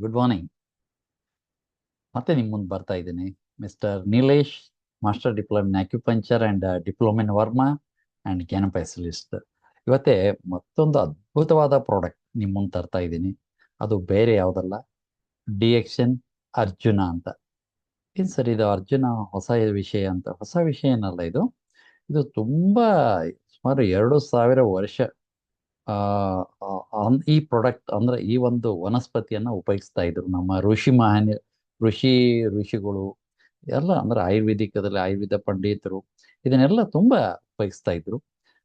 Good morning ಮತ್ತೆ ನಿಮ್ಮ ಮುಂದೆ ಬರ್ತಾ ಇದ್ದೀನಿ. Mister Nilesh master diploma in acupuncture and diploma in Varma and ಗ್ಯಾನಪೈಸಲಿಸ್ಟ್ ಇವತ್ತೇ ಮತ್ತೊಂದು ಅದ್ಭುತವಾದ ಪ್ರಾಡಕ್ಟ್ ನಿಮ್ಮ ಮುಂದೆ ತರ್ತಾ ಇದ್ದೀನಿ. ಅದು ಬೇರೆ ಯಾವುದಲ್ಲ? ಡಿ ಎಕ್ಷನ್ ಅರ್ಜುನ ಅಂತ. ಏನು ಸರ್ ಇದು ಅರ್ಜುನ ಹೊಸ ವಿಷಯ ಅಂತ? ಹೊಸ ವಿಷಯ ಏನಲ್ಲ ಇದು? ಇದು ತುಂಬ ಸುಮಾರು ಎರಡು ಸಾವಿರ ವರ್ಷ ಈ ಪ್ರಾಡಕ್ಟ್ ಅಂದ್ರೆ ಈ ಒಂದು ವನಸ್ಪತಿಯನ್ನ ಉಪಯೋಗಿಸ್ತಾ ಇದ್ರು. ನಮ್ಮ ಋಷಿ ಮಹಾನ್, ಋಷಿ ಋಷಿಗಳು, ಎಲ್ಲ ಅಂದ್ರೆ ಆಯುರ್ವೇದಿಕದಲ್ಲಿ ಆಯುರ್ವೇದ ಪಂಡಿತರು, ಇದನ್ನೆಲ್ಲ ತುಂಬಾ ಉಪಯೋಗಿಸ್ತಾ ಇದ್ರು.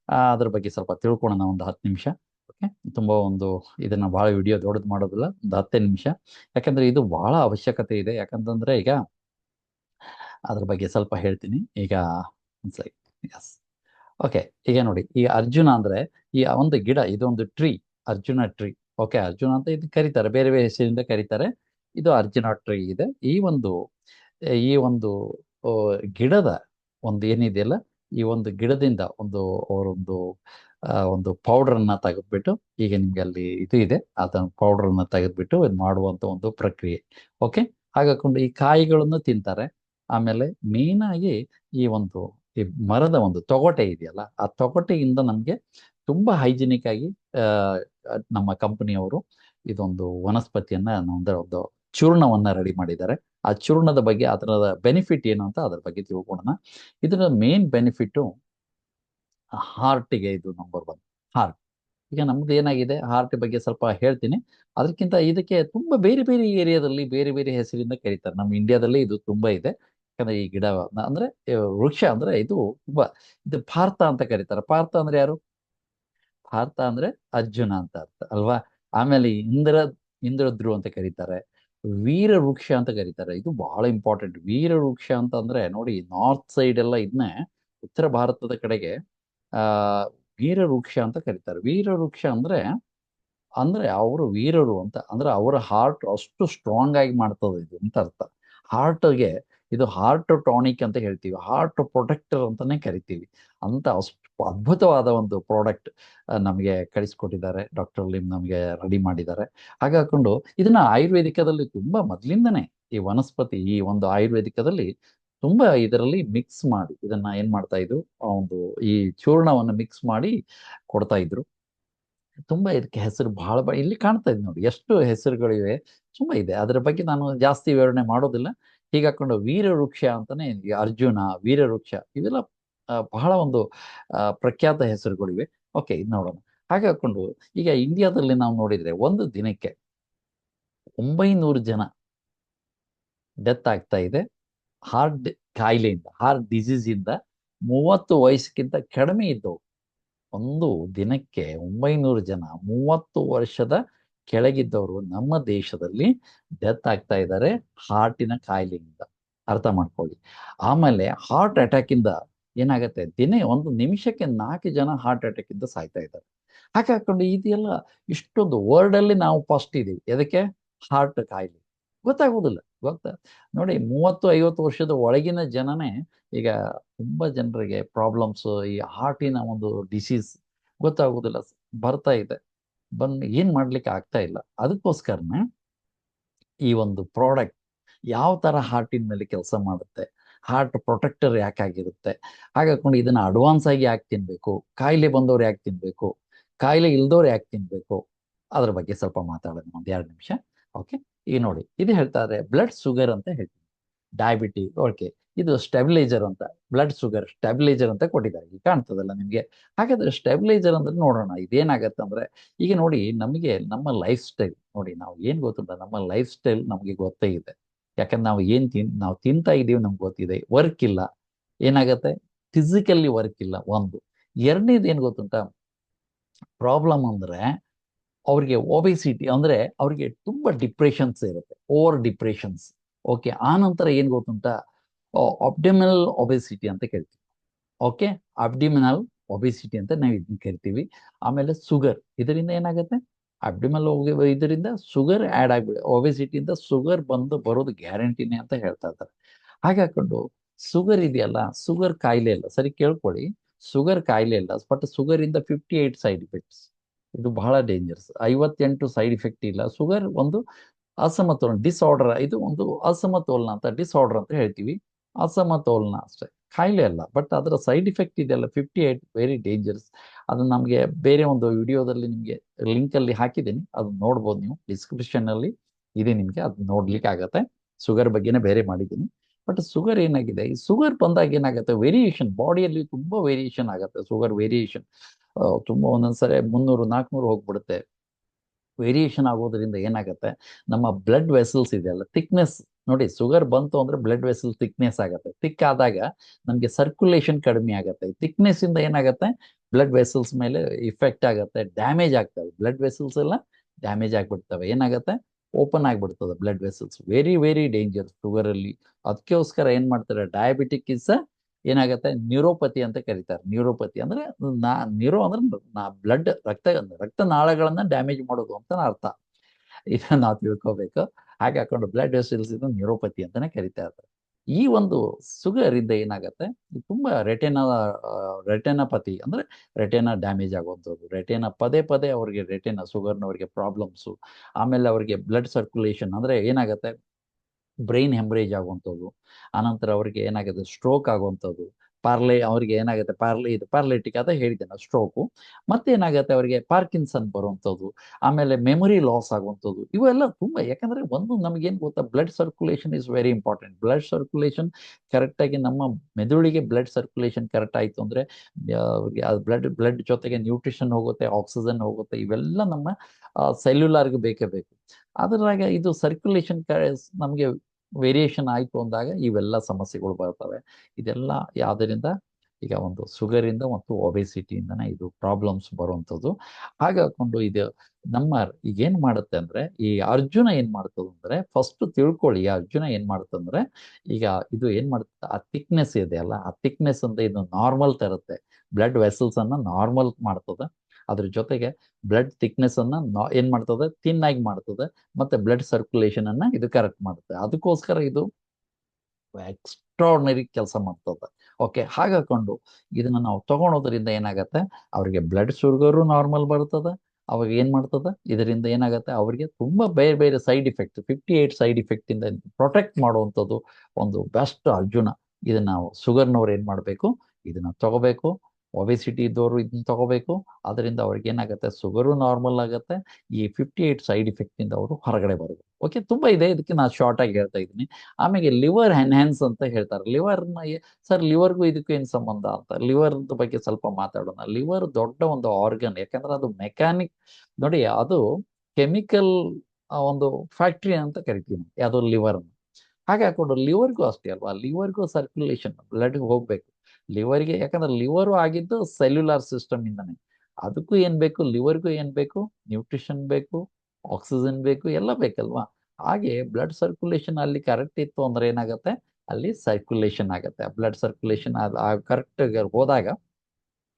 ಅದ್ರ ಬಗ್ಗೆ ಸ್ವಲ್ಪ ತಿಳ್ಕೊಳೋಣ ಒಂದು ಹತ್ತು ನಿಮಿಷ. ಓಕೆ? ತುಂಬಾ ಒಂದು ಇದನ್ನ ಬಹಳ ವಿಡಿಯೋ ದೊಡ್ಡದು ಮಾಡೋದಿಲ್ಲ, ಒಂದು ಹತ್ತೇ ನಿಮಿಷ. ಯಾಕಂದ್ರೆ ಇದು ಬಹಳ ಅವಶ್ಯಕತೆ ಇದೆ. ಯಾಕಂತಂದ್ರೆ ಈಗ ಅದ್ರ ಬಗ್ಗೆ ಸ್ವಲ್ಪ ಹೇಳ್ತೀನಿ. ಈಗ ಒಂದ್ಸಲ ಎಸ್ ಓಕೆ, ಈಗ ನೋಡಿ. ಈ ಅರ್ಜುನ ಅಂದ್ರೆ ಈ ಒಂದು ಗಿಡ, ಇದೊಂದು tree Arjuna tree okay Arjuna ಅಂತ ಇದು ಕರೀತಾರೆ, ಬೇರೆ ಬೇರೆ ಹೆಸರಿಂದ ಕರೀತಾರೆ. ಇದು ಅರ್ಜುನ ಟ್ರೀ ಇದೆ. ಈ ಒಂದು ಈ ಒಂದು ಗಿಡದ ಒಂದು ಏನಿದೆಯಲ್ಲ ಈ ಒಂದು ಗಿಡದಿಂದ ಒಂದು, ಅವರೊಂದು ಒಂದು ಪೌಡರ್ ಅನ್ನ ತೆಗೆದ್ಬಿಟ್ಟು, ಈಗ ನಿಮ್ಗೆ ಅಲ್ಲಿ ಇದು ಇದೆ, ಅದನ್ನು ಪೌಡರ್ ಅನ್ನ ತೆಗೆದ್ಬಿಟ್ಟು ಇದು ಮಾಡುವಂತ ಒಂದು ಪ್ರಕ್ರಿಯೆ. ಓಕೆ ಹಾಗಾಕೊಂಡು ಈ ಕಾಯಿಗಳನ್ನು ತಿಂತಾರೆ. ಆಮೇಲೆ ಮೇನ್ ಆಗಿ ಈ ಒಂದು, ಈ ಮರದ ಒಂದು ತೊಗಟೆ ಇದೆಯಲ್ಲ, ಆ ತೊಗಟೆಯಿಂದ ನಮಗೆ ತುಂಬಾ ಹೈಜಿನಿಕ್ ಆಗಿ ನಮ್ಮ ಕಂಪನಿಯವರು ಇದೊಂದು ವನಸ್ಪತಿಯನ್ನ ಒಂದು ಚೂರ್ಣವನ್ನ ರೆಡಿ ಮಾಡಿದ್ದಾರೆ. ಆ ಚೂರ್ಣದ ಬಗ್ಗೆ ಅದರ ಬೆನಿಫಿಟ್ ಏನು ಅಂತ ಅದ್ರ ಬಗ್ಗೆ ತಿಳ್ಕೊಳ್ಳೋಣ. ಇದರ ಮೇನ್ ಬೆನಿಫಿಟ್ಟು ಹಾರ್ಟಿಗೆ ಇದು ನಂಬರ್ ಒನ್ ಹಾರ್ಟ್. ಈಗ ನಮ್ದು ಏನಾಗಿದೆ, ಹಾರ್ಟ್ ಬಗ್ಗೆ ಸ್ವಲ್ಪ ಹೇಳ್ತೀನಿ. ಅದಕ್ಕಿಂತ ಇದಕ್ಕೆ ತುಂಬಾ ಬೇರೆ ಬೇರೆ ಏರಿಯಾದಲ್ಲಿ ಬೇರೆ ಬೇರೆ ಹೆಸರಿಂದ ಕರೀತಾರೆ. ನಮ್ಮ ಇಂಡಿಯಾದಲ್ಲಿ ಇದು ತುಂಬಾ ಇದೆ. ಯಾಕಂದ್ರೆ ಈ ಗಿಡ ಅಂದ್ರೆ, ವೃಕ್ಷ ಅಂದ್ರೆ ಇದು ತುಂಬಾ, ಇದು ಪಾರ್ಥ ಅಂತ ಕರೀತಾರೆ. ಪಾರ್ಥ ಅಂದ್ರೆ ಯಾರು? ಪಾರ್ಥ ಅಂದ್ರೆ ಅರ್ಜುನ ಅಂತ ಅರ್ಥ, ಅಲ್ವಾ? ಆಮೇಲೆ ಇಂದ್ರ ಇಂದ್ರದ್ರು ಅಂತ ಕರೀತಾರೆ, ವೀರ ವೃಕ್ಷ ಅಂತ ಕರೀತಾರೆ. ಇದು ಬಹಳ ಇಂಪಾರ್ಟೆಂಟ್ ವೀರ ವೃಕ್ಷ ಅಂತ ಅಂದ್ರೆ ನೋಡಿ ನಾರ್ತ್ ಸೈಡ್ ಎಲ್ಲ ಇದನ್ನೇ ಉತ್ತರ ಭಾರತದ ಕಡೆಗೆ, ಆ, ವೀರ ವೃಕ್ಷ ಅಂತ ಕರೀತಾರೆ. ವೀರ ವೃಕ್ಷ ಅಂದ್ರೆ ಅಂದ್ರೆ ಅವರು ವೀರರು ಅಂತ, ಅಂದ್ರೆ ಅವರ ಹಾರ್ಟ್ ಅಷ್ಟು ಸ್ಟ್ರಾಂಗ್ ಆಗಿ ಮಾಡ್ತದೆ ಇದು ಅಂತ ಅರ್ಥ. ಹಾರ್ಟ್ಗೆ ಇದು ಹಾರ್ಟ್ ಟಾನಿಕ್ ಅಂತ ಹೇಳ್ತೀವಿ. ಹಾರ್ಟ್ ಪ್ರೊಟೆಕ್ಟರ್ ಅಂತಾನೆ ಕರಿತೀವಿ. ಅಂತ ಅಷ್ಟು ಅದ್ಭುತವಾದ ಒಂದು ಪ್ರಾಡಕ್ಟ್ ನಮಗೆ ಕಳಿಸ್ಕೊಟ್ಟಿದ್ದಾರೆ. ಡಾಕ್ಟರ್ ಲಿಮ್ ನಮಗೆ ರೆಡಿ ಮಾಡಿದ್ದಾರೆ. ಹಾಗೆ ಹಾಕೊಂಡು ಇದನ್ನ ಆಯುರ್ವೇದಿಕದಲ್ಲಿ ತುಂಬಾ ಮೊದಲಿಂದನೇ ಈ ವನಸ್ಪತಿ, ಈ ಒಂದು ಆಯುರ್ವೇದಿಕದಲ್ಲಿ ತುಂಬಾ ಇದರಲ್ಲಿ ಮಿಕ್ಸ್ ಮಾಡಿ, ಇದನ್ನ ಏನ್ ಮಾಡ್ತಾ ಇದ್ರು ಒಂದು ಈ ಚೂರ್ಣವನ್ನು ಮಿಕ್ಸ್ ಮಾಡಿ ಕೊಡ್ತಾ ಇದ್ರು. ತುಂಬಾ ಇದಕ್ಕೆ ಹೆಸರು ಬಹಳ ಇಲ್ಲಿ ಕಾಣ್ತಾ ಇದೆ ನೋಡಿ, ಎಷ್ಟು ಹೆಸರುಗಳಿವೆ, ತುಂಬಾ ಇದೆ. ಅದರ ಬಗ್ಗೆ ನಾನು ಜಾಸ್ತಿ ವಿವರಣೆ ಮಾಡೋದಿಲ್ಲ. ಹೀಗಾಕೊಂಡು ಹಾಕೊಂಡು ಅಂತಾನೆ ಅರ್ಜುನ ವೀರ ವೃಕ್ಷ ಇವೆಲ್ಲ ಬಹಳ ಒಂದು ಪ್ರಖ್ಯಾತ ಹೆಸರುಗಳಿವೆ. ಓಕೆ, ಇದು ನೋಡೋಣ. ಹಾಗೆ ಹಾಕೊಂಡು, ಈಗ ಇಂಡಿಯಾದಲ್ಲಿ ನಾವು ನೋಡಿದ್ರೆ ಒಂದು ದಿನಕ್ಕೆ ಒಂಬೈನೂರು ಜನ ಡೆತ್ ಆಗ್ತಾ ಇದೆ. ಹಾರ್ಟ್ ಕಾಯಿಲೆಯಿಂದ, ಹಾರ್ಟ್ ಡಿಸೀಸ್ ಇಂದ ಮೂವತ್ತು ವಯಸ್ಸಕ್ಕಿಂತ ಕಡಿಮೆ ಇದ್ದವು. ಒಂದು ದಿನಕ್ಕೆ ಒಂಬೈನೂರು ಜನ ಮೂವತ್ತು ವರ್ಷದ ಕೆಳಗಿದ್ದವರು ನಮ್ಮ ದೇಶದಲ್ಲಿ ಡೆತ್ ಆಗ್ತಾ ಇದ್ದಾರೆ ಹಾರ್ಟಿನ ಕಾಯಿಲೆಯಿಂದ. ಅರ್ಥ ಮಾಡ್ಕೊಳ್ಳಿ. ಆಮೇಲೆ ಹಾರ್ಟ್ ಅಟ್ಯಾಕ್ ಇಂದ ಏನಾಗತ್ತೆ? ದಿನೇ ಒಂದು ನಿಮಿಷಕ್ಕೆ ನಾಲ್ಕು ಜನ ಹಾರ್ಟ್ ಅಟ್ಯಾಕ್ ಇದ್ದ ಸಾಯ್ತಾ ಇದ್ದಾರೆ. ಹಾಗೆ ಹಾಕೊಂಡು ಇದೆಲ್ಲ ಇಷ್ಟೊಂದು ವರ್ಲ್ಡ್ ಅಲ್ಲಿ ನಾವು ಫಸ್ಟ್ ಇದೀವಿ ಎದಕ್ಕೆ? ಹಾರ್ಟ್ ಕಾಯಿಲೆ. ಗೊತ್ತಾಗೋದಿಲ್ಲ. ಗೊತ್ತಾ? ನೋಡಿ, ಮೂವತ್ತು, ಐವತ್ತು ವರ್ಷದ ಒಳಗಿನ ಜನನೇ ಈಗ ತುಂಬಾ ಜನರಿಗೆ ಪ್ರಾಬ್ಲಮ್ಸ್ ಈ ಹಾರ್ಟಿನ ಒಂದು ಡಿಸೀಸ್ ಗೊತ್ತಾಗೋದಿಲ್ಲ. ಬರ್ತಾ ಇದೆ. ಬಂದ್ ಏನ್ ಮಾಡ್ಲಿಕ್ಕೆ ಆಗ್ತಾ ಇಲ್ಲ. ಅದಕ್ಕೋಸ್ಕರನೇ ಈ ಒಂದು ಪ್ರಾಡಕ್ಟ್ ಯಾವ ತರ ಹಾರ್ಟಿನ ಮೇಲೆ ಕೆಲಸ ಮಾಡುತ್ತೆ? ಹಾರ್ಟ್ ಪ್ರೊಟೆಕ್ಟರ್ ಯಾಕಾಗಿರುತ್ತೆ ಹಾಗಾಕೊಂಡು ಇದನ್ನ ಅಡ್ವಾನ್ಸ್ ಆಗಿ ಯಾಕೆ ತಿನ್ಬೇಕು? ಕಾಯಿಲೆ ಬಂದವ್ರು ಯಾಕೆ ತಿನ್ಬೇಕು? ಕಾಯಿಲೆ ಇಲ್ದವ್ರು ಯಾಕೆ ತಿನ್ಬೇಕು? ಅದ್ರ ಬಗ್ಗೆ ಸ್ವಲ್ಪ ಮಾತಾಡೋಣ. ಒಂದ್ ಎರಡು ನಿಮಿಷ. ಓಕೆ ಈಗ ನೋಡಿ, ಇದು ಹೇಳ್ತಾರೆ ಬ್ಲಡ್ ಶುಗರ್ ಅಂತ ಹೇಳ್ತೀವಿ ಡಯಾಬಿಟಿ ಓಕೆ ಇದು ಸ್ಟೆಬಿಲೈಜರ್ ಅಂತ. ಬ್ಲಡ್ ಶುಗರ್ ಸ್ಟೆಬಿಲೈಜರ್ ಅಂತ ಕೊಟ್ಟಿದ್ದಾರೆ. ಈಗ ಕಾಣ್ತದಲ್ಲ ನಿಮ್ಗೆ? ಹಾಗಾದ್ರೆ ಸ್ಟೆಬಿಲೈಜರ್ ಅಂದ್ರೆ ನೋಡೋಣ, ಇದೇನಾಗತ್ತೆ ಅಂದ್ರೆ, ಈಗ ನೋಡಿ ನಮಗೆ ನಮ್ಮ ಲೈಫ್ ಸ್ಟೈಲ್ ನೋಡಿ ನಾವು ಏನ್ ಗೊತ್ತುಂಟ? ನಮ್ಮ ಲೈಫ್ ಸ್ಟೈಲ್ ನಮಗೆ ಗೊತ್ತೇ ಇದೆ. ಯಾಕಂದ್ರೆ ನಾವು ಏನ್ ತಿನ್, ನಾವು ತಿಂತಾ ಇದ್ದೀವಿ ನಮ್ಗೆ ಗೊತ್ತಿದೆ ವರ್ಕ್ ಇಲ್ಲ. ಏನಾಗತ್ತೆ? ಫಿಸಿಕಲಿ ವರ್ಕ್ ಇಲ್ಲ, ಒಂದು. ಎರಡನೇದು ಏನ್ ಗೊತ್ತುಂಟ? ಪ್ರಾಬ್ಲಮ್ ಅಂದ್ರೆ ಅವ್ರಿಗೆ ಒಬೆಸಿಟಿ ಅಂದ್ರೆ ಅವ್ರಿಗೆ ತುಂಬಾ ಡಿಪ್ರೆಷನ್ಸ್ ಇರುತ್ತೆ ಓವರ್ ಡಿಪ್ರೆಷನ್ಸ್ ಓಕೆ ಆ ನಂತರ ಏನ್ ಗೊತ್ತುಂಟ? ಅಬ್ಡಿಮಿನಲ್ ಒಬೆಸಿಟಿ ಅಂತ ಕೇಳ್ತೀವಿ ಓಕೆ ಅಬ್ಡಿಮಿನಲ್ ಒಬೆಸಿಟಿ ಅಂತ ನಾವು ಇದನ್ನ ಕರಿತೀವಿ. ಆಮೇಲೆ ಸುಗರ್ ಇದರಿಂದ ಏನಾಗುತ್ತೆ? ಅಬ್ಡಿಮಲ್ ಇದರಿಂದ ಶುಗರ್ ಆ್ಯಡ್ ಆಗಿಬಿಡಿ ಒಬೆಸಿಟಿಯಿಂದ ಶುಗರ್ ಬಂದು ಬರೋದು ಗ್ಯಾರಂಟಿನೇ ಅಂತ ಹೇಳ್ತಾ ಇದ್ದಾರೆ. ಹಾಗೆ ಹಾಕೊಂಡು ಶುಗರ್ ಇದೆಯಲ್ಲ ಶುಗರ್ ಕಾಯಿಲೆ ಇಲ್ಲ. ಸರಿ ಕೇಳ್ಕೊಳ್ಳಿ ಶುಗರ್ ಕಾಯಿಲೆ ಇಲ್ಲ ಬಟ್ ಶುಗರ್ ಇಂದ ಫಿಫ್ಟಿ ಏಟ್ ಸೈಡ್ ಇಫೆಕ್ಟ್ಸ್ ಇದು ಬಹಳ ಡೇಂಜರ್ಸ್ ಐವತ್ತೆಂಟು ಸೈಡ್ ಇಫೆಕ್ಟ್ ಇಲ್ಲ. ಶುಗರ್ ಒಂದು ಅಸಮತೋಲನ ಡಿಸಾರ್ಡರ್ ಇದು ಒಂದು ಅಸಮತೋಲನ ಅಂತ ಡಿಸಾರ್ಡರ್ ಅಂತ ಹೇಳ್ತೀವಿ. ಅಸಮತೋಲನ ಅಷ್ಟೇ. ಕಾಯಿಲೆ ಅಲ್ಲ ಬಟ್ ಅದರ ಸೈಡ್ ಇಫೆಕ್ಟ್ ಇದೆಯಲ್ಲ ಫಿಫ್ಟಿ ಏಟ್ ವೆರಿ ಡೇಂಜರ್ಸ್ ಅದು ನಮಗೆ ಬೇರೆ ಒಂದು ವಿಡಿಯೋದಲ್ಲಿ ನಿಮಗೆ ಲಿಂಕಲ್ಲಿ ಹಾಕಿದ್ದೀನಿ. ಅದು ನೋಡ್ಬೋದು ನೀವು. ಡಿಸ್ಕ್ರಿಪ್ಷನಲ್ಲಿ ಇದೆ ನಿಮಗೆ. ಅದು ನೋಡ್ಲಿಕ್ಕೆ ಆಗತ್ತೆ. ಶುಗರ್ ಬಗ್ಗೆನೇ ಬೇರೆ ಮಾಡಿದ್ದೀನಿ. ಬಟ್ ಶುಗರ್ ಏನಾಗಿದೆ? ಈ ಶುಗರ್ ಬಂದಾಗ ಏನಾಗುತ್ತೆ? ವೇರಿಯೇಷನ್ ಬಾಡಿಯಲ್ಲಿ ತುಂಬಾ ವೇರಿಯೇಷನ್ ಆಗುತ್ತೆ. ಶುಗರ್ ವೇರಿಯೇಷನ್ ತುಂಬಾ ಒಂದೊಂದ್ಸರಿ ಮುನ್ನೂರು ನಾಲ್ಕುನೂರು ಹೋಗ್ಬಿಡುತ್ತೆ. ವೇರಿಯೇಷನ್ ಆಗೋದ್ರಿಂದ ಏನಾಗುತ್ತೆ? ನಮ್ಮ ಬ್ಲಡ್ ವೆಸಲ್ಸ್ ಇದೆಯಲ್ಲ ಥಿಕ್ನೆಸ್ ನೋಡಿ ಶುಗರ್ ಬಂತು ಅಂದ್ರೆ ಬ್ಲಡ್ ವೆಸಲ್ ಥಿಕ್ನೆಸ್ ಆಗುತ್ತೆ. ಥಿಕ್ ಆದಾಗ ನಮಗೆ ಸರ್ಕ್ಯುಲೇಷನ್ ಕಡಿಮೆ ಆಗುತ್ತೆ. ಥಿಕ್ನೆಸ್ ಇಂದ ಏನಾಗುತ್ತೆ? ಬ್ಲಡ್ ವೆಸಲ್ಸ್ ಮೇಲೆ ಇಫೆಕ್ಟ್ ಆಗುತ್ತೆ ಡ್ಯಾಮೇಜ್ ಆಗ್ತವೆ. ಬ್ಲಡ್ ವೆಸಲ್ಸ್ ಎಲ್ಲ ಡ್ಯಾಮೇಜ್ ಆಗ್ಬಿಡ್ತವೆ. ಏನಾಗುತ್ತೆ? ಓಪನ್ ಆಗ್ಬಿಡ್ತದೆ blood vessels very very danger sugar ಅಲ್ಲಿ. ಅದಕ್ಕೋಸ್ಕರ ಏನ್ ಮಾಡ್ತಾರೆ? ಡಯಾಬಿಟಿಕ್ ಇಸ್ ಏನಾಗುತ್ತೆ? ನ್ಯೂರೋಪತಿ ಅಂತ ಕರೀತಾರೆ. ನ್ಯೂರೋಪತಿ ಅಂದ್ರೆ ನಾ ನ್ಯೂರೋ ಅಂದ್ರೆ ನಾ ಬ್ಲಡ್ ರಕ್ತ ರಕ್ತನಾಳಗಳನ್ನ ಡ್ಯಾಮೇಜ್ ಮಾಡೋದು ಅಂತ ಅರ್ಥ. ಇದನ್ನ ನಾವು ತಿಳ್ಕೋಬೇಕು. ಹಾಗೆ ಹಾಕೊಂಡು ಬ್ಲಡ್ ವೆಸಲ್ಸ್ ಇದು ನ್ಯೂರೋಪತಿ ಅಂತಾನೆ ಕರಿತಾ ಇರ್ತಾರೆ ಈ ಒಂದು ಸುಗರ್ ಇಂದ ಏನಾಗುತ್ತೆ ತುಂಬಾ ರೆಟೆನಾ ರೆಟೆನಪತಿ ಅಂದ್ರೆ ರೆಟೆನ ಡ್ಯಾಮೇಜ್ ಆಗುವಂಥದ್ದು. ರೆಟೇನ ಪದೇ ಪದೇ ಅವರಿಗೆ ಸುಗರ್ನ ಅವರಿಗೆ ಪ್ರಾಬ್ಲಮ್ಸು. ಆಮೇಲೆ ಅವರಿಗೆ ಬ್ಲಡ್ ಸರ್ಕ್ಯುಲೇಷನ್ ಅಂದ್ರೆ ಏನಾಗುತ್ತೆ? ಬ್ರೈನ್ ಹೆಮ್ರೇಜ್ ಆಗುವಂಥದ್ದು. ಆನಂತರ ಅವರಿಗೆ ಏನಾಗುತ್ತೆ? ಸ್ಟ್ರೋಕ್ ಆಗುವಂಥದ್ದು. ಪಾರ್ಲೆ ಅವರಿಗೆ ಏನಾಗುತ್ತೆ? ಪಾರ್ಲೆ ಇದು ಪಾರ್ಲೆಟಿಕ್ ಅದ ಹೇಳಿದೆ ನಾವು ಸ್ಟ್ರೋಕು ಮತ್ತೇನಾಗುತ್ತೆ ಅವರಿಗೆ? ಪಾರ್ಕಿನ್ಸನ್ ಬರುವಂಥದ್ದು, ಆಮೇಲೆ ಮೆಮೊರಿ ಲಾಸ್ ಆಗುವಂಥದ್ದು, ಇವೆಲ್ಲ ತುಂಬ, ಯಾಕಂದ್ರೆ ಒಂದು ನಮಗೇನು ಗೊತ್ತಾ? Blood circulation is very important blood circulation ಕರೆಕ್ಟಾಗಿ ನಮ್ಮ ಮೆದುಳಿಗೆ ಬ್ಲಡ್ ಸರ್ಕ್ಯುಲೇಷನ್ ಕರೆಕ್ಟ್ ಆಯಿತು ಅಂದರೆ ಬ್ಲಡ್ ಬ್ಲಡ್ ಜೊತೆಗೆ ನ್ಯೂಟ್ರಿಷನ್ ಹೋಗುತ್ತೆ ಆಕ್ಸಿಜನ್ ಹೋಗುತ್ತೆ, ಇವೆಲ್ಲ ನಮ್ಮ ಸೆಲ್ಯುಲಾರ್ಗೆ ಬೇಕೇ ಬೇಕು. ಅದರಾಗ ಇದು ಸರ್ಕ್ಯುಲೇಷನ್ ನಮಗೆ ವೇರಿಯೇಷನ್ ಆಯಿತು ಅಂದಾಗ ಇವೆಲ್ಲ ಸಮಸ್ಯೆಗಳು ಬರ್ತವೆ. ಇದೆಲ್ಲ ಯಾವುದರಿಂದ? ಈಗ ಒಂದು ಶುಗರಿಂದ ಮತ್ತು ಒಬೆಸಿಟಿಯಿಂದನೇ ಇದು ಪ್ರಾಬ್ಲಮ್ಸ್ ಬರುವಂಥದ್ದು. ಹಾಗಾಕೊಂಡು ಇದು ನಮ್ಮ ಈಗ ಏನು ಮಾಡುತ್ತೆ ಅಂದರೆ, ಈ ಅರ್ಜುನ ಏನು ಮಾಡ್ತದೆ ಅಂದರೆ ಫಸ್ಟ್ ತಿಳ್ಕೊಳ್ಳಿ ಅರ್ಜುನ ಏನು ಮಾಡ್ತಂದ್ರೆ ಈಗ ಇದು ಏನು ಮಾಡುತ್ತೆ ಆ ತಿಕ್ನೆಸ್ ಇದೆ ಅಲ್ಲ, ಆ ತಿಕ್ನೆಸ್ ಅಂತ ಇದು ನಾರ್ಮಲ್ ತರುತ್ತೆ. ಬ್ಲಡ್ ವೆಸಲ್ಸನ್ನು ನಾರ್ಮಲ್ ಮಾಡ್ತದೆ. ಅದ್ರ ಜೊತೆಗೆ ಬ್ಲಡ್ ಥಿಕ್ನೆಸ್ ಅನ್ನ ಏನ್ ಮಾಡ್ತದೆ? ಥಿನ್ ಆಗಿ ಮಾಡ್ತದೆ. ಮತ್ತೆ ಬ್ಲಡ್ ಸರ್ಕ್ಯುಲೇಷನ್ ಅನ್ನ ಇದು ಕರೆಕ್ಟ್ ಮಾಡುತ್ತೆ. ಅದಕ್ಕೋಸ್ಕರ ಇದು ಎಕ್ಸ್ಟ್ರಾರ್ಡಿನರಿ ಕೆಲಸ ಮಾಡ್ತದೆ. ಓಕೆ ಹಾಗಾಕೊಂಡು ಇದನ್ನ ನಾವು ತಗೊಳೋದ್ರಿಂದ ಏನಾಗತ್ತೆ? ಅವ್ರಿಗೆ ಬ್ಲಡ್ ಶುಗರು ನಾರ್ಮಲ್ ಬರ್ತದೆ. ಅವಾಗ ಏನ್ ಮಾಡ್ತದೆ? ಇದರಿಂದ ಏನಾಗುತ್ತೆ? ಅವರಿಗೆ ತುಂಬಾ ಬೇರೆ ಬೇರೆ side effect fifty eight side effect ಇಂದ ಪ್ರೊಟೆಕ್ಟ್ ಮಾಡುವಂಥದ್ದು ಒಂದು ಬೆಸ್ಟ್ ಅರ್ಜುನ. ಇದನ್ನ ನಾವು ಶುಗರ್ನವ್ರು ಏನ್ ಮಾಡಬೇಕು? ಇದನ್ನ ತಗೋಬೇಕು. ಒಬೆಸಿಟಿ ಇದ್ದವರು ಇದನ್ನ ತಗೋಬೇಕು. ಅದರಿಂದ ಅವ್ರಿಗೆ ಏನಾಗುತ್ತೆ? ಶುಗರು ನಾರ್ಮಲ್ ಆಗುತ್ತೆ. ಈ ಫಿಫ್ಟಿ ಏಟ್ ಸೈಡ್ ಇಫೆಕ್ಟ್ ಇಂದ ಅವರು ಹೊರಗಡೆ ಬರಬೇಕು. ಓಕೆ ತುಂಬಾ ಇದೆ. ಇದಕ್ಕೆ ನಾನು ಶಾರ್ಟ್ ಆಗಿ ಹೇಳ್ತಾ ಇದ್ದೀನಿ. ಆಮೇಲೆ ಲಿವರ್ ಎನ್ಹ್ಯಾನ್ಸ್ ಅಂತ ಹೇಳ್ತಾರೆ. ಲಿವರ್ನ ಸರ್ ಲಿವರ್ಗೂ ಇದಕ್ಕೂ ಏನು ಸಂಬಂಧ ಅಂತ? ಲಿವರ್ ಬಗ್ಗೆ ಸ್ವಲ್ಪ ಮಾತಾಡೋಣ. ಲಿವರ್ ದೊಡ್ಡ ಒಂದು ಆರ್ಗನ್ ಯಾಕಂದ್ರೆ ಅದು ಮೆಕ್ಯಾನಿಕ್ ನೋಡಿ, ಅದು ಕೆಮಿಕಲ್ ಒಂದು ಫ್ಯಾಕ್ಟ್ರಿ ಅಂತ ಕರಿತೀವಿ ಯಾವುದು ಲಿವರ್ ಹಾಗೆ ಹಾಕೊಂಡು ಲಿವರ್ಗೂ ಅಷ್ಟೇ ಅಲ್ವಾ? ಲಿವರ್ಗೂ ಸರ್ಕ್ಯುಲೇಷನ್ ಬ್ಲಡ್ಗೆ ಹೋಗ್ಬೇಕು. ಲಿವರ್ಗೆ ಯಾಕಂದ್ರೆ ಲಿವರು ಆಗಿದ್ದು ಸೆಲ್ಯುಲಾರ್ ಸಿಸ್ಟಮ್ ಇಂದಾನೆ. ಅದಕ್ಕೂ ಏನ್ ಬೇಕು? ಲಿವರ್ಗೂ ಏನ್ ಬೇಕು? ನ್ಯೂಟ್ರಿಷನ್ ಬೇಕು ಆಕ್ಸಿಜನ್ ಬೇಕು, ಎಲ್ಲ ಬೇಕಲ್ವಾ? ಹಾಗೆ ಬ್ಲಡ್ ಸರ್ಕ್ಯುಲೇಷನ್ ಅಲ್ಲಿ ಕರೆಕ್ಟ್ ಇತ್ತು ಅಂದ್ರೆ ಏನಾಗುತ್ತೆ? ಅಲ್ಲಿ ಸರ್ಕ್ಯುಲೇಷನ್ ಆಗುತ್ತೆ. ಬ್ಲಡ್ ಸರ್ಕ್ಯುಲೇಷನ್ ಕರೆಕ್ಟ್ ಹೋದಾಗ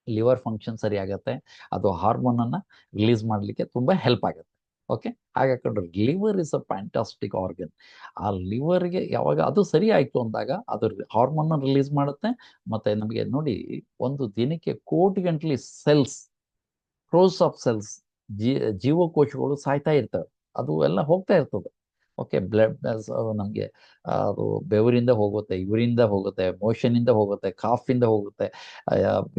ಲಿವರ್ ಫಂಕ್ಷನ್ ಸರಿ ಆಗುತ್ತೆ ಅದು ಹಾರ್ಮೋನ್ ಅನ್ನ ರಿಲೀಸ್ ಮಾಡ್ಲಿಕ್ಕೆ ತುಂಬಾ ಹೆಲ್ಪ್ ಆಗುತ್ತೆ. ಓಕೆ ಹಾಗೆ ಹಾಕೊಂಡ್ರೆ liver is a fantastic organ ಆ ಲಿವರ್ಗೆ ಯಾವಾಗ ಅದು ಸರಿ ಆಯಿತು ಅಂದಾಗ ಅದು ಹಾರ್ಮೋನ್ ರಿಲೀಸ್ ಮಾಡುತ್ತೆ. ಮತ್ತೆ ನಮಗೆ ನೋಡಿ ಒಂದು ದಿನಕ್ಕೆ ಕೋಟಿ ಗಂಟಲಿ ಸೆಲ್ಸ್ ಕ್ರೋಸ್ ಆಫ್ ಸೆಲ್ಸ್ ಜೀವಕೋಶಗಳು ಸಾಯ್ತಾ ಇರ್ತವೆ. ಅದು ಎಲ್ಲ ಹೋಗ್ತಾ ಇರ್ತದೆ. ಓಕೆ ಬ್ಲಡ್ ನಮಗೆ ಅದು ಬೆವರಿಂದ ಹೋಗುತ್ತೆ ಇವರಿಂದ ಹೋಗುತ್ತೆ ಮೋಷನಿಂದ ಹೋಗುತ್ತೆ ಕಾಫಿಂದ ಹೋಗುತ್ತೆ.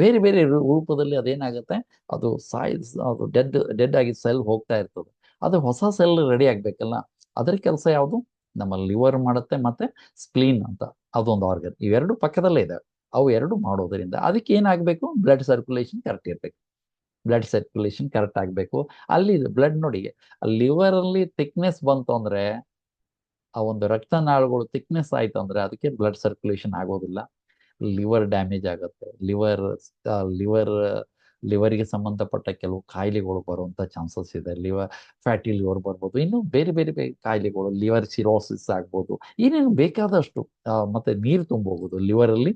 ಬೇರೆ ಬೇರೆ ರೂಪದಲ್ಲಿ ಅದೇನಾಗುತ್ತೆ? ಅದು ಸಾಯ್ ಅದು ಡೆಡ್ ಡೆಡ್ ಆಗಿ ಸೆಲ್ ಹೋಗ್ತಾ ಇರ್ತದೆ. ಅದು ಹೊಸ ಸೆಲ್ ರೆಡಿ ಆಗ್ಬೇಕಲ್ಲ. ಅದರ ಕೆಲಸ ಯಾವುದು? ನಮ್ಮ ಲಿವರ್ ಮಾಡುತ್ತೆ ಮತ್ತೆ ಸ್ಪ್ಲೀನ್ ಅಂತ. ಅದೊಂದು ಆರ್ಗನ್ ಇವೆರಡು ಪಕ್ಕದಲ್ಲೇ ಇದಾವೆ. ಅವು ಎರಡು ಮಾಡೋದ್ರಿಂದ ಅದಕ್ಕೆ ಏನಾಗಬೇಕು? ಬ್ಲಡ್ ಸರ್ಕ್ಯುಲೇಷನ್ ಕರೆಕ್ಟ್ ಇರಬೇಕು. ಬ್ಲಡ್ ಸರ್ಕ್ಯುಲೇಷನ್ ಕರೆಕ್ಟ್ ಆಗಬೇಕು. ಅಲ್ಲಿ ಬ್ಲಡ್ ನೋಡಿ ಲಿವರ್ ಅಲ್ಲಿ ಥಿಕ್ನೆಸ್ ಬಂತು ಅಂದ್ರೆ, ಆ ಒಂದು ರಕ್ತನಾಳಗಳು ಥಿಕ್ನೆಸ್ ಆಯ್ತು ಅಂದ್ರೆ ಅದಕ್ಕೆ ಬ್ಲಡ್ ಸರ್ಕ್ಯುಲೇಷನ್ ಆಗೋದಿಲ್ಲ. ಲಿವರ್ ಡ್ಯಾಮೇಜ್ ಆಗುತ್ತೆ. ಲಿವರ್ ಲಿವರ್ ಲಿವರ್ಗೆ ಸಂಬಂಧಪಟ್ಟ ಕೆಲವು ಕಾಯಿಲೆಗಳು ಬರುವಂತ ಚಾನ್ಸಸ್ ಇದೆ. ಲಿವರ್, ಫ್ಯಾಟಿ ಲಿವರ್ ಬರ್ಬೋದು. ಇನ್ನು ಬೇರೆ ಬೇರೆ ಬೇರೆ ಕಾಯಿಲೆಗಳು, ಲಿವರ್ ಸಿರೋಸಿಸ್ ಆಗ್ಬೋದು. ಏನೇನು ಬೇಕಾದಷ್ಟು ಮತ್ತೆ ನೀರು ತುಂಬೋಗುದು ಲಿವರ್ ಅಲ್ಲಿ